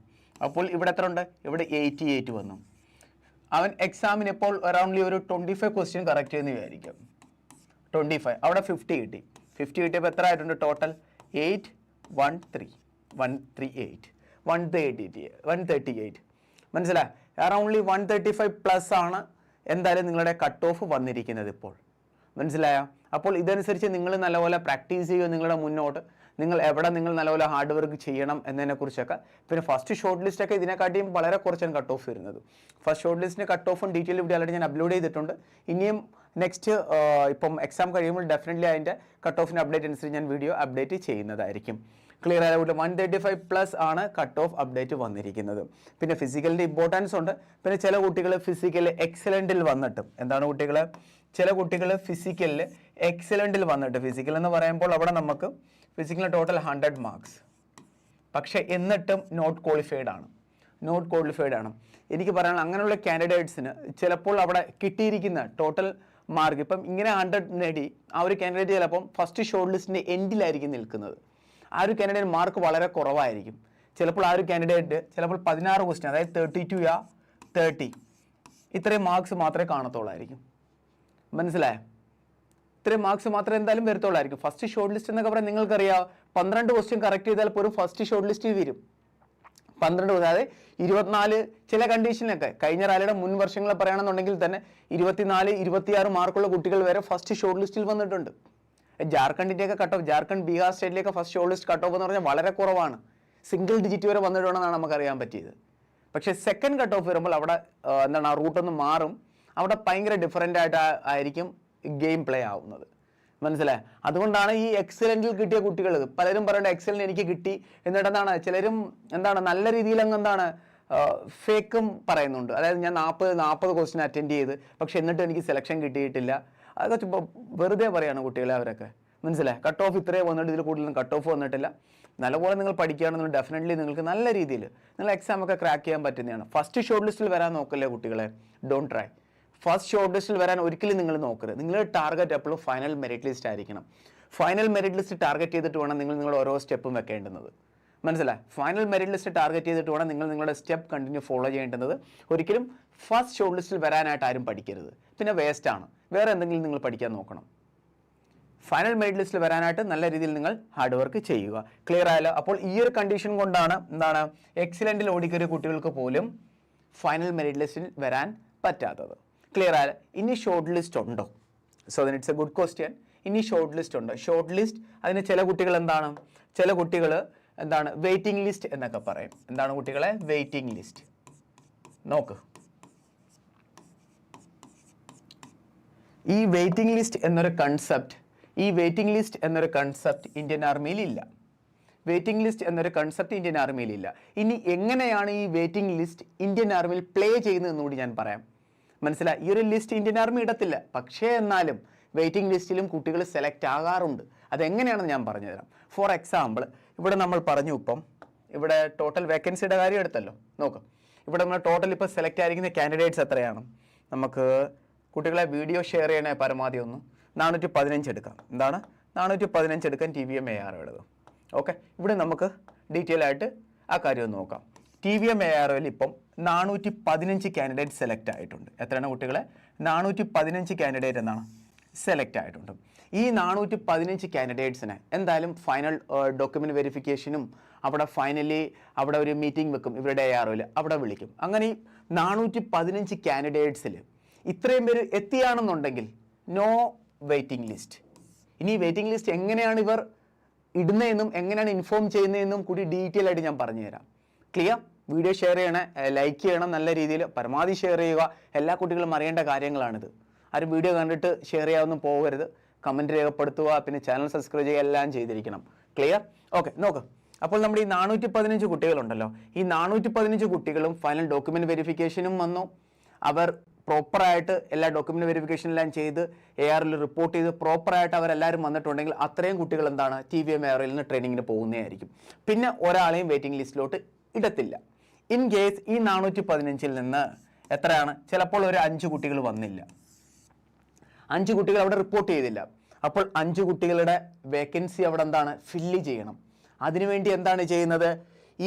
അപ്പോൾ ഇവിടെ എത്ര ഉണ്ട്? ഇവിടെ എയ്റ്റി എയ്റ്റ് വന്നു. അവൻ എക്സാമിന് ഇപ്പോൾ അറൗണ്ട്ലി ഒരു ട്വന്റി ഫൈവ് ക്വസ്റ്റ്യൻ കറക്റ്റ് ചെയ്യുന്ന വിചാരിക്കും. ട്വന്റി ഫൈവ് അവിടെ ഫിഫ്റ്റി കിട്ടി. ഫിഫ്റ്റി കിട്ടിയപ്പോൾ എത്ര ആയിട്ടുണ്ട് total eight one three one three eight one thirty one thirty eight മനസ്സിലായി aroundly one thirty five plus ആണ് എന്തായാലും നിങ്ങളുടെ കട്ട് ഓഫ് വന്നിരിക്കുന്നത് ഇപ്പോൾ. മനസ്സിലായോ? അപ്പോൾ ഇതനുസരിച്ച് നിങ്ങൾ നല്ലപോലെ പ്രാക്ടീസ് ചെയ്യുക നിങ്ങളുടെ മുന്നോട്ട്. നിങ്ങൾ എവിടെ നിങ്ങൾ നല്ലപോലെ ഹാർഡ് വർക്ക് ചെയ്യണം എന്നതിനെക്കുറിച്ചൊക്കെ. പിന്നെ ഫസ്റ്റ് ഷോർട്ട് ലിസ്റ്റ് ഒക്കെ ഇതിനെക്കാട്ടിയും വളരെ കുറച്ചാണ് കട്ട് ഓഫ് വരുന്നത് ഫസ്റ്റ് ഷോർട്ട് ലിസ്റ്റിന്റെ കട്ട് ഓഫും ഡീറ്റെയിൽ ഇവിടെ ആയിട്ട് ഞാൻ അപ്ലോഡ് ചെയ്തിട്ടുണ്ട്. ഇനിയും നെക്സ്റ്റ് ഇപ്പം എക്സാം കഴിയുമ്പോൾ ഡെഫിനറ്റ്ലി അതിന്റെ കട്ട് ഓഫിന്റെ അപ്ഡേറ്റ് അനുസരിച്ച് ഞാൻ വീഡിയോ അപ്ഡേറ്റ് ചെയ്യുന്നതായിരിക്കും. ക്ലിയർ ആയ കൂട്ടം വൺ തേർട്ടി ഫൈവ് പ്ലസ് ആണ് കട്ട് ഓഫ് അപ്ഡേറ്റ് വന്നിരിക്കുന്നത്. പിന്നെ ഫിസിക്കലിന്റെ ഇമ്പോർട്ടൻസ് ഉണ്ട്. പിന്നെ ചില കുട്ടികൾ ഫിസിക്കൽ എക്സലന്റിൽ വന്നിട്ടും. എന്താണ് കുട്ടികൾ ചില കുട്ടികൾ ഫിസിക്കലിൽ എക്സലന്റിൽ വന്നിട്ട്. ഫിസിക്കൽ എന്ന് പറയുമ്പോൾ അവിടെ നമുക്ക് ഫിസിക്കലിന് ടോട്ടൽ ഹൺഡ്രഡ് മാർക്സ് പക്ഷേ എന്നിട്ടും നോട്ട് ക്വാളിഫൈഡ് ആണ്. നോട്ട് ക്വാളിഫൈഡ് ആണ്. എനിക്ക് പറയാനുള്ള അങ്ങനെയുള്ള കാൻഡിഡേറ്റ്സിന് ചിലപ്പോൾ അവിടെ കിട്ടിയിരിക്കുന്ന ടോട്ടൽ മാർക്ക് ഇപ്പം ഇങ്ങനെ ഹൺഡ്രഡ് നേടി ആ ഒരു കാൻഡിഡേറ്റ് ചിലപ്പം ഫസ്റ്റ് ഷോർട്ട് ലിസ്റ്റിന്റെ എൻഡിലായിരിക്കും നിൽക്കുന്നത്. ആ ഒരു കാൻഡിഡേറ്റ് മാർക്ക് വളരെ കുറവായിരിക്കും. ചിലപ്പോൾ ആ ഒരു കാൻഡിഡേറ്റ് ചിലപ്പോൾ പതിനാറ് ക്വസ്റ്റ്യൻ അതായത് തേർട്ടി ടു യാ തേർട്ടി ഇത്രയും മാർക്സ് മാത്രമേ കാണത്തുള്ളായിരിക്കും. മനസ്സിലായോ? ഇത്രയും മാർക്സ് മാത്രമേ എന്തായാലും വരത്തുള്ളായിരിക്കും. ഫസ്റ്റ് ഷോർട്ട് ലിസ്റ്റ് എന്നൊക്കെ പറയാൻ നിങ്ങൾക്കറിയാം പന്ത്രണ്ട് ക്വസ്റ്റ്യൻ കറക്റ്റ് ചെയ്താൽ പോലും ഫസ്റ്റ് ഷോർട്ട് ലിസ്റ്റ് വരും. പന്ത്രണ്ട് അതായത് ഇരുപത്തിനാല് ചില കണ്ടീഷനിലൊക്കെ കഴിഞ്ഞ റാലിയുടെ മുൻ വർഷങ്ങളെ പറയുകയാണെന്നുണ്ടെങ്കിൽ തന്നെ ഇരുപത്തിനാല് ഇരുപത്തിയാറ് മാർക്കുള്ള കുട്ടികൾ വരെ ഫസ്റ്റ് ഷോർട്ട് ലിസ്റ്റിൽ വന്നിട്ടുണ്ട്. ജാർഖണ്ഡിന്റെയൊക്കെ കട്ട് ഓഫ് ജാർഖണ്ഡ് ബീഹാർ സ്റ്റേറ്റിലേക്ക് first short list cut off എന്ന് പറഞ്ഞാൽ വളരെ കുറവാണ്. സിംഗിൾ ഡിജിറ്റ് വരെ വന്നിട്ടുണ്ടെന്നാണ് നമുക്കറിയാൻ പറ്റിയത്. പക്ഷേ സെക്കൻഡ് കട്ട് ഓഫ് വരുമ്പോൾ അവിടെ എന്താണ് ആ റൂട്ടൊന്ന് മാറും. അവിടെ ഭയങ്കര ഡിഫറെന്റ് ആയിട്ട് ആയിരിക്കും ഗെയിം പ്ലേ ആവുന്നത്. മനസ്സിലായി? അതുകൊണ്ടാണ് ഈ എക്സലന്റിൽ കിട്ടിയ കുട്ടികൾ പലരും പറയേണ്ട എക്സലന്റ് എനിക്ക് കിട്ടി എന്നിട്ട് എന്താണ് ചിലരും എന്താണ് നല്ല രീതിയിൽ അങ്ങ് എന്താണ് ഫേക്കും പറയുന്നുണ്ട്. അതായത് ഞാൻ നാൽപ്പത് നാൽപ്പത് ക്വസ്റ്റിൻ അറ്റൻഡ് ചെയ്ത് പക്ഷെ എന്നിട്ട് എനിക്ക് സെലക്ഷൻ കിട്ടിയിട്ടില്ല. അതൊക്കെ വെറുതെ പറയാണ് കുട്ടികളെ അവരൊക്കെ. മനസ്സിലായി? കട്ട് ഓഫ് ഇത്രേ വന്നിട്ട് ഇതിൽ കൂടുതലും കട്ട് ഓഫ് വന്നിട്ടില്ല. നല്ലപോലെ നിങ്ങൾ പഠിക്കുകയാണെന്നുണ്ടെങ്കിൽ ഡെഫിനറ്റ്ലി നിങ്ങൾക്ക് നല്ല രീതിയിൽ നിങ്ങൾ എക്സാം ഒക്കെ ക്രാക്ക് ചെയ്യാൻ പറ്റുന്നതാണ്. ഫസ്റ്റ് ഷോർട്ട് ലിസ്റ്റിൽ വരാൻ നോക്കല്ലേ കുട്ടികളെ? ഡോണ്ട് ട്രൈ ഫസ്റ്റ് ഷോർട്ട് ലിസ്റ്റിൽ വരാൻ ഒരിക്കലും നിങ്ങൾ നോക്കരുത്. നിങ്ങളുടെ ടാർഗറ്റ് എപ്പോഴും ഫൈനൽ മെറിറ്റ് ലിസ്റ്റ് ആയിരിക്കണം. ഫൈനൽ മെറിറ്റ് ലിസ്റ്റ് ടാർഗറ്റ് ചെയ്തിട്ട് വേണം നിങ്ങൾ നിങ്ങളുടെ ഓരോ സ്റ്റെപ്പും വെക്കേണ്ടുന്നത്. മനസ്സിലായി? ഫൈനൽ മെറിറ്റ് ലിസ്റ്റ് ടാർഗറ്റ് ചെയ്തിട്ട് വേണം നിങ്ങൾ നിങ്ങളുടെ സ്റ്റെപ്പ് കണ്ടിന്യൂ ഫോളോ ചെയ്യേണ്ടത്. ഒരിക്കലും ഫസ്റ്റ് ഷോർട്ട് ലിസ്റ്റിൽ വരാനായിട്ട് ആരും പഠിക്കരുത്. പിന്നെ വേസ്റ്റ് ആണ്. വേറെ എന്തെങ്കിലും നിങ്ങൾ പഠിക്കാൻ നോക്കണം. ഫൈനൽ മെറിറ്റ് ലിസ്റ്റിൽ വരാനായിട്ട് നല്ല രീതിയിൽ നിങ്ങൾ ഹാർഡ് വർക്ക് ചെയ്യുക. ക്ലിയർ ആയാലോ അപ്പോൾ ഈ ഒരു കണ്ടീഷൻ കൊണ്ടാണ് എന്താണ്? എക്സലന്റിൽ ഓടിക്കറിയ കുട്ടികൾക്ക് പോലും ഫൈനൽ മെറിറ്റ് ലിസ്റ്റിൽ വരാൻ പറ്റാത്തത്. ക്ലിയർ ആയാലോ ഇനി ഷോർട്ട് ലിസ്റ്റ് ഉണ്ടോ? So then it's a good question ഇനി ഷോർട്ട് ലിസ്റ്റ് ഉണ്ട്. ഷോർട്ട് ലിസ്റ്റ് അതിന് ചില കുട്ടികൾ എന്താണ്? ചില കുട്ടികൾ എന്താണ്? വെയിറ്റിംഗ് ലിസ്റ്റ് എന്നൊക്കെ പറയും. എന്താണ് കുട്ടികളെ? വെയിറ്റിംഗ് ലിസ്റ്റ് നോക്ക്. ഈ വെയിറ്റിംഗ് ലിസ്റ്റ് എന്നൊരു കൺസെപ്റ്റ് ഈ വെയിറ്റിംഗ് ലിസ്റ്റ് എന്നൊരു കൺസെപ്റ്റ് ഇന്ത്യൻ ആർമിയിൽ ഇല്ല. വെയിറ്റിംഗ് ലിസ്റ്റ് എന്നൊരു കൺസെപ്റ്റ് ഇന്ത്യൻ ആർമിയിൽ ഇല്ല. ഇനി എങ്ങനെയാണ് ഈ വെയിറ്റിംഗ് ലിസ്റ്റ് ഇന്ത്യൻ ആർമിയിൽ പ്ലേ ചെയ്യുന്നതെന്ന് കൂടി ഞാൻ പറയാം. മനസ്സിലായി? ഈ ഒരു ലിസ്റ്റ് ഇന്ത്യൻ ആർമി ഇടത്തില്ല. പക്ഷേ എന്നാലും വെയിറ്റിംഗ് ലിസ്റ്റിലും കുട്ടികൾ സെലക്ട് ആകാറുണ്ട്. അതെങ്ങനെയാണെന്ന് ഞാൻ പറഞ്ഞുതരാം. ഫോർ എക്സാമ്പിൾ ഇവിടെ നമ്മൾ പറഞ്ഞു ഇപ്പം ഇവിടെ ടോട്ടൽ വേക്കൻസിയുടെ കാര്യം എടുത്തല്ലോ. നോക്കാം ഇവിടെ നമ്മൾ ടോട്ടൽ ഇപ്പോൾ സെലക്ട് ആയിരിക്കുന്ന കാൻഡിഡേറ്റ്സ് എത്രയാണ്? നമുക്ക് കുട്ടികളെ വീഡിയോ ഷെയർ ചെയ്യണേ പരമാവധി ഒന്ന്. നാനൂറ്റി പതിനഞ്ച് എടുക്കാം. എന്താണ്? നാനൂറ്റി പതിനഞ്ച് എടുക്കാൻ T V M A R എടുക്കും ഓക്കെ ഇവിടെ നമുക്ക് ഡീറ്റെയിൽ ആയിട്ട് ആ കാര്യം നോക്കാം. T V M A R ഒയിൽ ഇപ്പം നാനൂറ്റി പതിനഞ്ച് കാൻഡിഡേറ്റ് സെലക്ട് ആയിട്ടുണ്ട്. എത്രയാണ് കുട്ടികളെ? നാനൂറ്റി പതിനഞ്ച് കാൻഡിഡേറ്റ് എന്നാണ്. സെലക്ട് ആയിട്ടുണ്ട്. ഈ നാനൂറ്റി പതിനഞ്ച് കാൻഡിഡേറ്റ്സിന് എന്തായാലും ഫൈനൽ ഡോക്യുമെന്റ് വെരിഫിക്കേഷനും അവിടെ ഫൈനലി അവിടെ ഒരു മീറ്റിംഗ് വെക്കും. ഇവരുടെ എ ആർ അവിടെ വിളിക്കും. അങ്ങനെ ഈ നാനൂറ്റി പതിനഞ്ച് കാൻഡിഡേറ്റ്സിൽ ഇത്രയും പേര് എത്തിയാണെന്നുണ്ടെങ്കിൽ നോ വെയിറ്റിംഗ് ലിസ്റ്റ് ഇനി വെയിറ്റിംഗ് ലിസ്റ്റ് എങ്ങനെയാണ് ഇവർ ഇടുന്നതെന്നും എങ്ങനെയാണ് ഇൻഫോം ചെയ്യുന്നതെന്നും കൂടി ഡീറ്റെയിൽ ആയിട്ട് ഞാൻ പറഞ്ഞുതരാം ക്ലിയർ വീഡിയോ ഷെയർ ചെയ്യണേ ലൈക്ക് ചെയ്യണം നല്ല രീതിയിൽ. പരമാവധി ഷെയർ ചെയ്യുക. എല്ലാ കുട്ടികളും അറിയേണ്ട കാര്യങ്ങളാണിത്. ആരും വീഡിയോ കണ്ടിട്ട് ഷെയർ ചെയ്യാവുന്ന പോകരുത്. കമന്റ് രേഖപ്പെടുത്തുക പിന്നെ ചാനൽ സബ്സ്ക്രൈബ് ചെയ്യുക എല്ലാം ചെയ്തിരിക്കണം. ക്ലിയർ ഓക്കെ നോക്ക്. അപ്പോൾ നമ്മുടെ ഈ നാനൂറ്റി പതിനഞ്ച് കുട്ടികളുണ്ടല്ലോ. ഈ നാനൂറ്റി പതിനഞ്ച് കുട്ടികളും ഫൈനൽ ഡോക്യുമെന്റ് വെരിഫിക്കേഷനും വന്നു. അവർ പ്രോപ്പറായിട്ട് എല്ലാ ഡോക്യുമെന്റ് വെരിഫിക്കേഷൻ എല്ലാം ചെയ്ത് എ ആറിൽ റിപ്പോർട്ട് ചെയ്ത് പ്രോപ്പറായിട്ട് അവരെല്ലാവരും വന്നിട്ടുണ്ടെങ്കിൽ അത്രയും കുട്ടികൾ എന്താണ്? ടി വി എം എ ആറിൽ നിന്ന് ട്രെയിനിങ്ങിന് പോകുന്നതായിരിക്കും പിന്നെ ഒരാളെയും വെയിറ്റിംഗ് ലിസ്റ്റിലോട്ട് ഇടത്തില്ല. ഇൻ കേസ് ഈ നാനൂറ്റി പതിനഞ്ചിൽ നിന്ന് എത്രയാണ്? ചിലപ്പോൾ ഒരു അഞ്ച് കുട്ടികൾ വന്നില്ല. അഞ്ച് കുട്ടികൾ അവിടെ റിപ്പോർട്ട് ചെയ്തില്ല. അപ്പോൾ അഞ്ച് കുട്ടികളുടെ വേക്കൻസി അവിടെ എന്താണ് ഫില്ല് ചെയ്യണം അതിനുവേണ്ടി എന്താണ് ചെയ്യുന്നത്?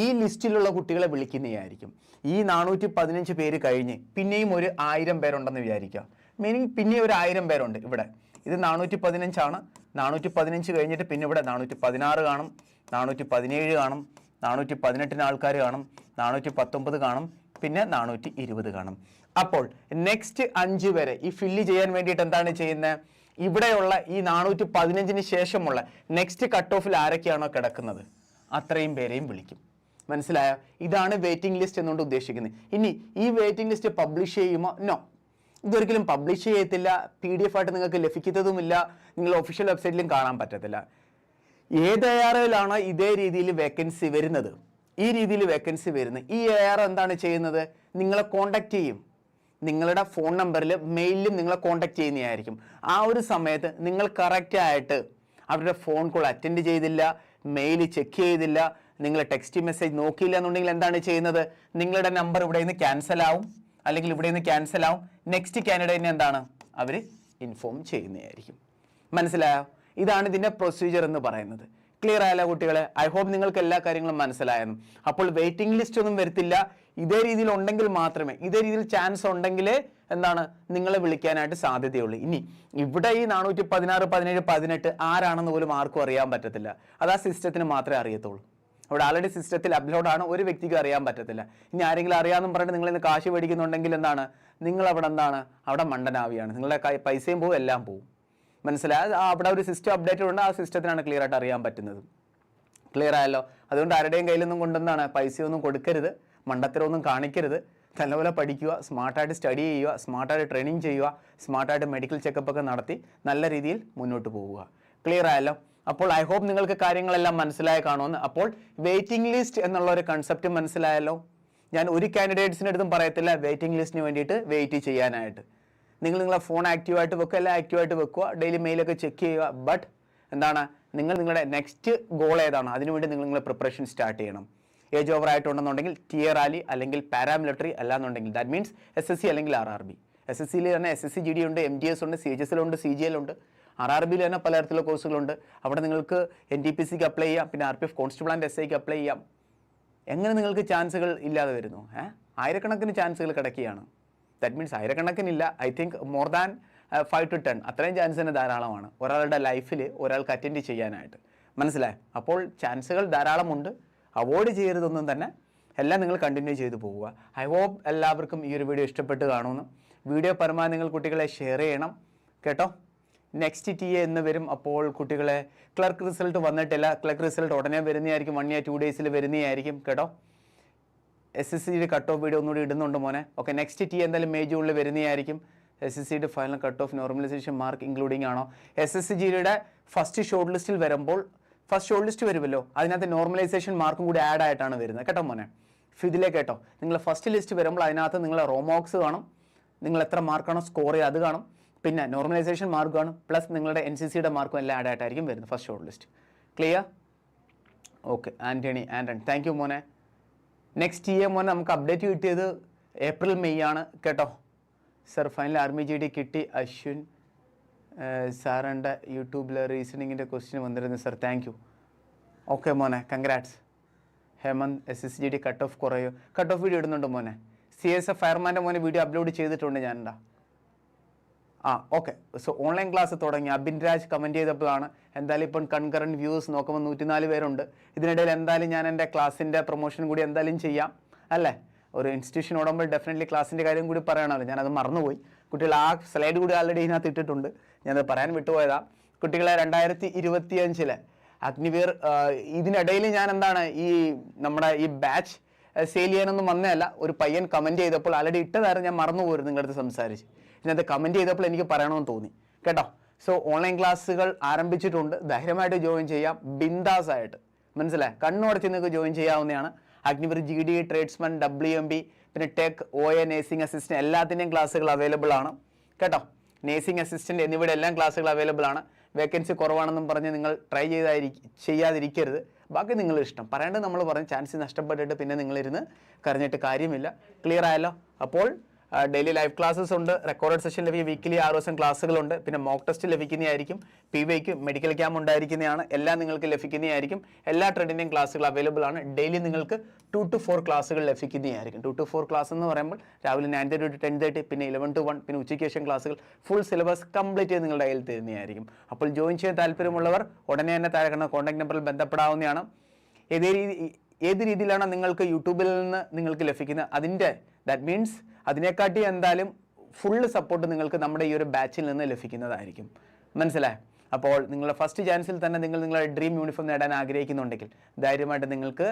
ഈ ലിസ്റ്റിലുള്ള കുട്ടികളെ വിളിക്കുന്നതായിരിക്കും ഈ നാനൂറ്റി പതിനഞ്ച് പേര് കഴിഞ്ഞ് പിന്നെയും ഒരു ആയിരം പേരുണ്ടെന്ന് വിചാരിക്കുക. മീനിങ് പിന്നെ ഒരു ആയിരം പേരുണ്ട് ഇവിടെ. ഇത് നാനൂറ്റി പതിനഞ്ചാണ് നാനൂറ്റി പതിനഞ്ച് കഴിഞ്ഞിട്ട് പിന്നെ ഇവിടെ നാനൂറ്റി പതിനാറ് കാണും. നാനൂറ്റി പതിനേഴ് കാണും. നാനൂറ്റി പതിനെട്ടിന് ആൾക്കാർ കാണും. നാനൂറ്റി പത്തൊമ്പത് കാണും. പിന്നെ നാനൂറ്റി ഇരുപത് കാണും. അപ്പോൾ നെക്സ്റ്റ് അഞ്ച് വരെ ഈ ഫില്ല് ചെയ്യാൻ വേണ്ടിയിട്ട് എന്താണ് ചെയ്യുന്നത്? ഇവിടെയുള്ള ഈ നാനൂറ്റി പതിനഞ്ചിന് ശേഷമുള്ള നെക്സ്റ്റ് കട്ട് ഓഫിൽ ആരൊക്കെയാണോ കിടക്കുന്നത്? അത്രയും പേരെയും വിളിക്കും. മനസ്സിലായോ? ഇതാണ് വെയിറ്റിംഗ് ലിസ്റ്റ് എന്നുകൊണ്ട് ഉദ്ദേശിക്കുന്നത്. ഇനി ഈ വെയിറ്റിംഗ് ലിസ്റ്റ് പബ്ലിഷ് ചെയ്യുമോ? നോ ഇതൊരിക്കലും പബ്ലിഷ് ചെയ്യത്തില്ല. പി ഡി എഫ് ആയിട്ട് നിങ്ങൾക്ക് ലഭിക്കുന്നതുമില്ല. നിങ്ങൾ ഒഫീഷ്യൽ വെബ്സൈറ്റിലും കാണാൻ പറ്റത്തില്ല. ഏത് എ ആർ ഒയിലാണ് ഇതേ രീതിയിൽ വേക്കൻസി വരുന്നത്. ഈ രീതിയിൽ വേക്കൻസി വരുന്നത്. ഈ എ ആർ എന്താണ് ചെയ്യുന്നത്? നിങ്ങളെ കോണ്ടാക്ട് ചെയ്യും. നിങ്ങളുടെ ഫോൺ നമ്പറിൽ മെയിലിലും നിങ്ങളെ കോണ്ടാക്ട് ചെയ്യുന്നതായിരിക്കും. ആ ഒരു സമയത്ത് നിങ്ങൾ കറക്റ്റായിട്ട് അവരുടെ ഫോൺ കോൾ അറ്റൻഡ് ചെയ്തില്ല മെയിൽ ചെക്ക് ചെയ്തില്ല നിങ്ങൾ ടെക്സ്റ്റ് മെസ്സേജ് നോക്കിയില്ല എന്നുണ്ടെങ്കിൽ എന്താണ് ചെയ്യുന്നത്? നിങ്ങളുടെ നമ്പർ ഇവിടെ നിന്ന് ക്യാൻസൽ ആവും. അല്ലെങ്കിൽ ഇവിടെ നിന്ന് ക്യാൻസൽ ആവും നെക്സ്റ്റ് കാൻഡിഡേറ്റിന് എന്താണ്? അവർ ഇൻഫോം ചെയ്യുന്നതായിരിക്കും. മനസ്സിലായോ? ഇതാണ് ഇതിന്റെ പ്രൊസീജിയർ എന്ന് പറയുന്നത്. ക്ലിയർ ആയാലോ കുട്ടികളെ? ഐ ഹോപ്പ് നിങ്ങൾക്ക് എല്ലാ കാര്യങ്ങളും മനസ്സിലായെന്നും. അപ്പോൾ വെയിറ്റിംഗ് ലിസ്റ്റ് ഒന്നും വരത്തില്ല. ഇതേ രീതിയിൽ ഉണ്ടെങ്കിൽ മാത്രമേ ഇതേ രീതിയിൽ ചാൻസ് ഉണ്ടെങ്കിൽ എന്താണ് നിങ്ങളെ വിളിക്കാനായിട്ട് സാധ്യതയുള്ളൂ. ഇനി ഇവിടെ ഈ നാനൂറ്റി പതിനാറ് പതിനേഴ് പതിനെട്ട് ആരാണെന്ന് പോലും ആർക്കും അറിയാൻ പറ്റത്തില്ല. അത് ആ സിസ്റ്റത്തിന് മാത്രമേ അറിയത്തുള്ളൂ. അവിടെ ആൾറെഡി സിസ്റ്റത്തിൽ അപ്ലോഡ് ആണ് ഒരു വ്യക്തിക്ക് അറിയാൻ പറ്റത്തില്ല. ഇനി ആരെങ്കിലും അറിയാമെന്ന് പറഞ്ഞിട്ട് നിങ്ങൾ ഇന്ന് കാശ് മേടിക്കുന്നുണ്ടെങ്കിൽ എന്താണ്? നിങ്ങൾ അവിടെ എന്താണ്? അവിടെ മണ്ടനാവിയാണ്. നിങ്ങളുടെ കൈ പൈസയും പോവും എല്ലാം പോവും. മനസ്സിലായത് ആ അവിടെ ഒരു സിസ്റ്റം അപ്ഡേറ്റഡ് ഉണ്ട് ആ സിസ്റ്റത്തിനാണ് ക്ലിയർ ആയിട്ട് അറിയാൻ പറ്റുന്നത്. ക്ലിയർ ആയല്ലോ? അതുകൊണ്ട് ആരുടെയും കയ്യിലൊന്നും കൊണ്ടെന്താണ് പൈസയൊന്നും കൊടുക്കരുത്. മണ്ടത്തരമൊന്നും കാണിക്കരുത്. നല്ലപോലെ പഠിക്കുക സ്മാർട്ടായിട്ട് സ്റ്റഡി ചെയ്യുക സ്മാർട്ടായിട്ട് ട്രെയിനിങ് ചെയ്യുക സ്മാർട്ടായിട്ട് മെഡിക്കൽ ചെക്കപ്പ് ഒക്കെ നടത്തി നല്ല രീതിയിൽ മുന്നോട്ട് പോവുക. ക്ലിയർ ആയല്ലോ? അപ്പോൾ ഐ ഹോപ്പ് നിങ്ങൾക്ക് കാര്യങ്ങളെല്ലാം മനസ്സിലായി കാണുമെന്ന്. അപ്പോൾ വെയിറ്റിംഗ് ലിസ്റ്റ് എന്നുള്ള ഒരു കൺസെപ്റ്റ് മനസ്സിലായല്ലോ? ഞാൻ ഒരു കാൻഡിഡേറ്റ്സിന്റെ അടുത്തും പറയത്തില്ല വെയിറ്റിംഗ് ലിസ്റ്റിന് വേണ്ടിയിട്ട് വെയിറ്റ് ചെയ്യാനായിട്ട്. നിങ്ങൾ നിങ്ങളെ ഫോൺ ആക്റ്റീവായിട്ട് വെക്കുക എല്ലാം ആക്റ്റീവായിട്ട് വെക്കുക ഡെയിലി മെയിലൊക്കെ ചെക്ക് ചെയ്യുക. ബട്ട് എന്താണ്? നിങ്ങൾ നിങ്ങളുടെ നെക്സ്റ്റ് ഗോൾ ഏതാണ്? അതിനുവേണ്ടി നിങ്ങൾ നിങ്ങളുടെ പ്രിപ്പറേഷൻ സ്റ്റാർട്ട് ചെയ്യണം. ഏജ് ഓവർ ആയിട്ടുണ്ടെന്നുണ്ടെങ്കിൽ ടിയർ റാലി അല്ലെങ്കിൽ പാരാമിലിറ്ററി അല്ലാന്നുണ്ടെങ്കിൽ that means S S C അല്ലെങ്കിൽ R R B S S സിയിൽ തന്നെ S S C G D ഉണ്ട് എം ഡി എസ് ഉണ്ട് സി എച്ച് എസ് എല്ലുണ്ട് സി ജി എൽ ഉണ്ട്. ആർ ആർ ബിയിൽ തന്നെ പലതരത്തിലുള്ള കോഴ്സുകളുണ്ട് അവിടെ നിങ്ങൾക്ക് എൻ ടി പി സിക്ക് അപ്ലൈ ചെയ്യാം പിന്നെ R P F constable and S ഐക്ക് അപ്ലൈ ചെയ്യാം. എങ്ങനെ നിങ്ങൾക്ക് ചാൻസുകൾ ഇല്ലാതെ വരുന്നു? ആയിരക്കണക്കിന് ചാൻസുകൾ കിടക്കുകയാണ്. That means ആയിരക്കണക്കിനില്ല. I think more than five to ten അത്രയും ചാൻസ് തന്നെ ധാരാളമാണ്. ഒരാളുടെ ലൈഫിൽ ഒരാൾക്ക് അറ്റൻഡ് ചെയ്യാനായിട്ട്. മനസ്സിലായി? അപ്പോൾ ചാൻസുകൾ ധാരാളമുണ്ട്. അവോയ്ഡ് ചെയ്യരുതൊന്നും തന്നെ. എല്ലാം നിങ്ങൾ കണ്ടിന്യൂ ചെയ്തു പോവുക. ഐ ഹോപ്പ് എല്ലാവർക്കും ഈ ഒരു വീഡിയോ ഇഷ്ടപ്പെട്ട് കാണുമെന്ന്. വീഡിയോ പരമാവധി നിങ്ങൾ കുട്ടികളെ ഷെയർ ചെയ്യണം. കേട്ടോ? നെക്സ്റ്റ് ടി എ എന്ന് വരും. അപ്പോൾ കുട്ടികളെ ക്ലർക്ക് റിസൾട്ട് വന്നിട്ടില്ല. ക്ലർക്ക് റിസൾട്ട് ഉടനെ വരുന്നതായിരിക്കും. വൺ ഇയർ ടു ഡേയ്സിൽ വരുന്നതായിരിക്കും. കേട്ടോ? എസ് എസ് സിയുടെ കട്ട് ഓഫ് വീഡിയോ ഒന്നുകൂടി ഇടുന്നുണ്ട് മോനെ. ഓക്കെ നെക്സ്റ്റ് ടി എന്തായാലും മെയ് ജൂണിൽ വരുന്നതായിരിക്കും. എസ് എസ് സിയുടെ final cut off normalization mark including ആണോ? എസ് എസ് സി ജിയുടെ ഫസ്റ്റ് ഷോർട്ട് ലിസ്റ്റിൽ വരുമ്പോൾ ഫസ്റ്റ് ഷോർട്ട് ലിസ്റ്റ് വരുമല്ലോ. അതിനകത്ത് നോർമലൈസേഷൻ മാർക്കും കൂടി ആഡ് ആയിട്ടാണ് വരുന്നത്. കേട്ടോ മോനെ? ഇതിലേക്ക് കേട്ടോ. നിങ്ങൾ ഫസ്റ്റ് ലിസ്റ്റ് വരുമ്പോൾ അതിനകത്ത് നിങ്ങൾ റോമോക്സ് കാണും. നിങ്ങൾ എത്ര മാർക്കാണോ സ്കോർ ചെയ്യുക അത് കാണും. പിന്നെ നോർമലൈസേഷൻ മാർക്ക് കാണും. പ്ലസ് നിങ്ങളുടെ എൻ സി സിയുടെ മാർക്കും എല്ലാം ആഡ് ആയിട്ടായിരിക്കും വരുന്നത് first short list clear okay Antony Antony thank you മോനെ. നെക്സ്റ്റ് ഇയർ മോനെ നമുക്ക് അപ്ഡേറ്റ് കിട്ടിയത് ഏപ്രിൽ മെയ് ആണ്. കേട്ടോ. Sir final army G D കിട്ടി. അശ്വിൻ സാറിന്റെ യൂട്യൂബിൽ റീസണിങ്ങിന്റെ ക്വസ്റ്റ്യൻ വന്നിരുന്നു സാർ. താങ്ക് യു ഓക്കെ മോനെ congrats Hemant S S G D cut off കുറയോ cut off video ഇടുന്നുണ്ട് മോനെ? സി എസ് എഫ് ഫയർമാന്റെ മോനെ വീഡിയോ അപ്ലോഡ് ചെയ്തിട്ടുണ്ട് ഞാൻ എന്താ ആ ഓക്കെ സോ ഓൺലൈൻ ക്ലാസ് തുടങ്ങി. അബിൻ രാജ് കമന്റ് ചെയ്തപ്പോഴാണ് എന്തായാലും ഇപ്പം കൺകറന്റ് വ്യൂസ് നോക്കുമ്പോൾ നൂറ്റിനാല് പേരുണ്ട്. ഇതിനിടയിൽ എന്തായാലും ഞാൻ എന്റെ ക്ലാസ്സിന്റെ പ്രൊമോഷൻ കൂടി എന്തായാലും ചെയ്യാം അല്ലേ? ഒരു ഇൻസ്റ്റിറ്റ്യൂഷൻ ഓടുമ്പോൾ ഡെഫിനറ്റ്ലി ക്ലാസ്സിന്റെ കാര്യം കൂടി പറയണമല്ലോ. ഞാനത് മറന്നുപോയി. കുട്ടികൾ ആ സ്ലൈഡ് കൂടി ആൾറെഡി ഇതിനകത്ത് ഇട്ടിട്ടുണ്ട്. ഞാനത് പറയാൻ വിട്ടുപോയതാ. കുട്ടികളെ രണ്ടായിരത്തി ഇരുപത്തിയഞ്ചിലെ അഗ്നിവീർ ഇതിനിടയിൽ ഞാൻ എന്താണ് ഈ നമ്മുടെ ഈ ബാച്ച് സെയിൽ ചെയ്യാനൊന്നും വന്നതല്ല. ഒരു പയ്യൻ കമന്റ് ചെയ്തപ്പോൾ ആൾറെഡി ഇട്ടതായിരുന്നു ഞാൻ മറന്നു പോയിരുന്നു നിങ്ങളുടെ അടുത്ത് സംസാരിച്ച്. ഇതിനകത്ത് കമന്റ് ചെയ്തപ്പോൾ എനിക്ക് പറയണമെന്ന് തോന്നി. കേട്ടോ? സോ ഓൺലൈൻ ക്ലാസ്സുകൾ ആരംഭിച്ചിട്ടുണ്ട്. ധൈര്യമായിട്ട് ജോയിൻ ചെയ്യാം. ബിന്ദാസ് ആയിട്ട് മനസ്സിലായി? കണ്ണുടച്ച് നിങ്ങൾക്ക് ജോയിൻ ചെയ്യാവുന്നതാണ്. Agniveer G D tradesman W M B പിന്നെ tech O A nursing assistant എല്ലാത്തിന്റെയും ക്ലാസ്സുകൾ അവൈലബിൾ ആണ്. കേട്ടോ? നേഴ്സിംഗ് അസിസ്റ്റന്റ് എന്നിവയുടെ എല്ലാം ക്ലാസ്സുകൾ അവൈലബിൾ ആണ്. വേക്കൻസി കുറവാണെന്നും പറഞ്ഞ് നിങ്ങൾ ട്രൈ ചെയ്തായിരിക്കും ചെയ്യാതിരിക്കരുത്. ബാക്കി നിങ്ങളുടെ ഇഷ്ടം. പറയേണ്ടത് നമ്മൾ പറഞ്ഞ് ചാൻസ് നഷ്ടപ്പെട്ടിട്ട് പിന്നെ നിങ്ങളിരുന്ന് കരഞ്ഞിട്ട് കാര്യമില്ല. ക്ലിയർ ആയല്ലോ? അപ്പോൾ ഡെയിലി ലൈവ് ക്ലാസ്സസ് ഉണ്ട്. റെക്കോർഡ് സെഷൻ ലഭിക്കും. വീക്കിലി ആറ് ദിവസം ക്ലാസ്സുകളുണ്ട്. പിന്നെ മോക്ക് ടെസ്റ്റ് ലഭിക്കുന്നതായിരിക്കും. പി വൈക്ക് മെഡിക്കൽ ക്യാമ്പ് ഉണ്ടായിരിക്കുന്നതാണ്. എല്ലാം നിങ്ങൾക്ക് ലഭിക്കുന്നതായിരിക്കും. എല്ലാ ട്രെഡിന്റെയും ക്ലാസ്സുകൾ അവൈലബിൾ ആണ്. ഡെയിലി നിങ്ങൾക്ക് ടു ടു ഫോർ ക്ലാസ്സുകൾ ലഭിക്കുന്നതായിരിക്കും. ടു ടു ഫോർ ക്ലാസ് എന്ന് പറയുമ്പോൾ രാവിലെ nine thirty to ten thirty പിന്നെ ഇലവൻ ടു വൺ പിന്നെ ഉച്ചയ്ക്ക് ശേഷം ക്ലാസ്സുകൾ ഫുൾ സിലബസ് കംപ്ലീറ്റ് ചെയ്ത് നിങ്ങളുടെ കയ്യിൽ തരുന്നതായിരിക്കും. അപ്പോൾ ജോയിൻ ചെയ്യാൻ താല്പര്യമുള്ളവർ ഉടനെ തന്നെ താഴെ കണ്ട കോൺടാക്ട് നമ്പറിൽ ബന്ധപ്പെടാവുന്നതാണ്. ഏതേ രീതി ഏത് രീതിയിലാണ് നിങ്ങൾക്ക് യൂട്യൂബിൽ നിന്ന് നിങ്ങൾക്ക് ലഭിക്കുന്നത്? അതിന്റെ ദാറ്റ് മീൻസ് അതിനെക്കാട്ടി എന്തായാലും ഫുള്ള് സപ്പോർട്ട് നിങ്ങൾക്ക് നമ്മുടെ ഈ ഒരു ബാച്ചിൽ നിന്ന് ലഭിക്കുന്നതായിരിക്കും. മനസ്സിലായോ? അപ്പോൾ നിങ്ങളുടെ ഫസ്റ്റ് ചാൻസിൽ തന്നെ നിങ്ങൾ നിങ്ങളുടെ ഡ്രീം യൂണിഫോം നേടാൻ ആഗ്രഹിക്കുന്നുണ്ടെങ്കിൽ ധൈര്യമായിട്ട് നിങ്ങൾക്ക്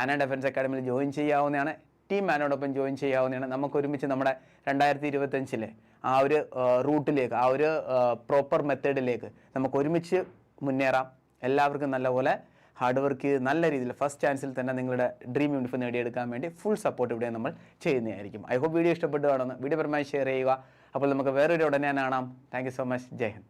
ആന ഡെഫൻസ് അക്കാഡമിയിൽ ജോയിൻ ചെയ്യാവുന്നതാണ്. ടീം മാനോടൊപ്പം ജോയിൻ ചെയ്യാവുന്നതാണ്. നമുക്ക് ഒരുമിച്ച് നമ്മുടെ രണ്ടായിരത്തി ഇരുപത്തഞ്ചിലെ ആ ഒരു റൂട്ടിലേക്ക് ആ ഒരു പ്രോപ്പർ മെത്തേഡിലേക്ക് നമുക്ക് ഒരുമിച്ച് മുന്നേറാം. എല്ലാവർക്കും നല്ലപോലെ ഹാർഡ് വർക്ക് ചെയ്ത് നല്ല രീതിയിൽ ഫസ്റ്റ് ചാൻസിൽ തന്നെ നിങ്ങളുടെ ഡ്രീം യൂണിഫോം നേടിയെടുക്കാൻ വേണ്ടി ഫുൾ സപ്പോർട്ട് ഇവിടെ നമ്മൾ ചെയ്യുന്നതായിരിക്കും. ഐ ഹോപ്പ് വീഡിയോ ഇഷ്ടപ്പെട്ടു കാണുന്നു വീഡിയോ പരമായി ഷെയർ ചെയ്യുക. അപ്പോൾ നമുക്ക് വേറൊരു ഉടനെ കാണാം. താങ്ക് സോ മച്ച് ജയ് ഹിന്ദ്.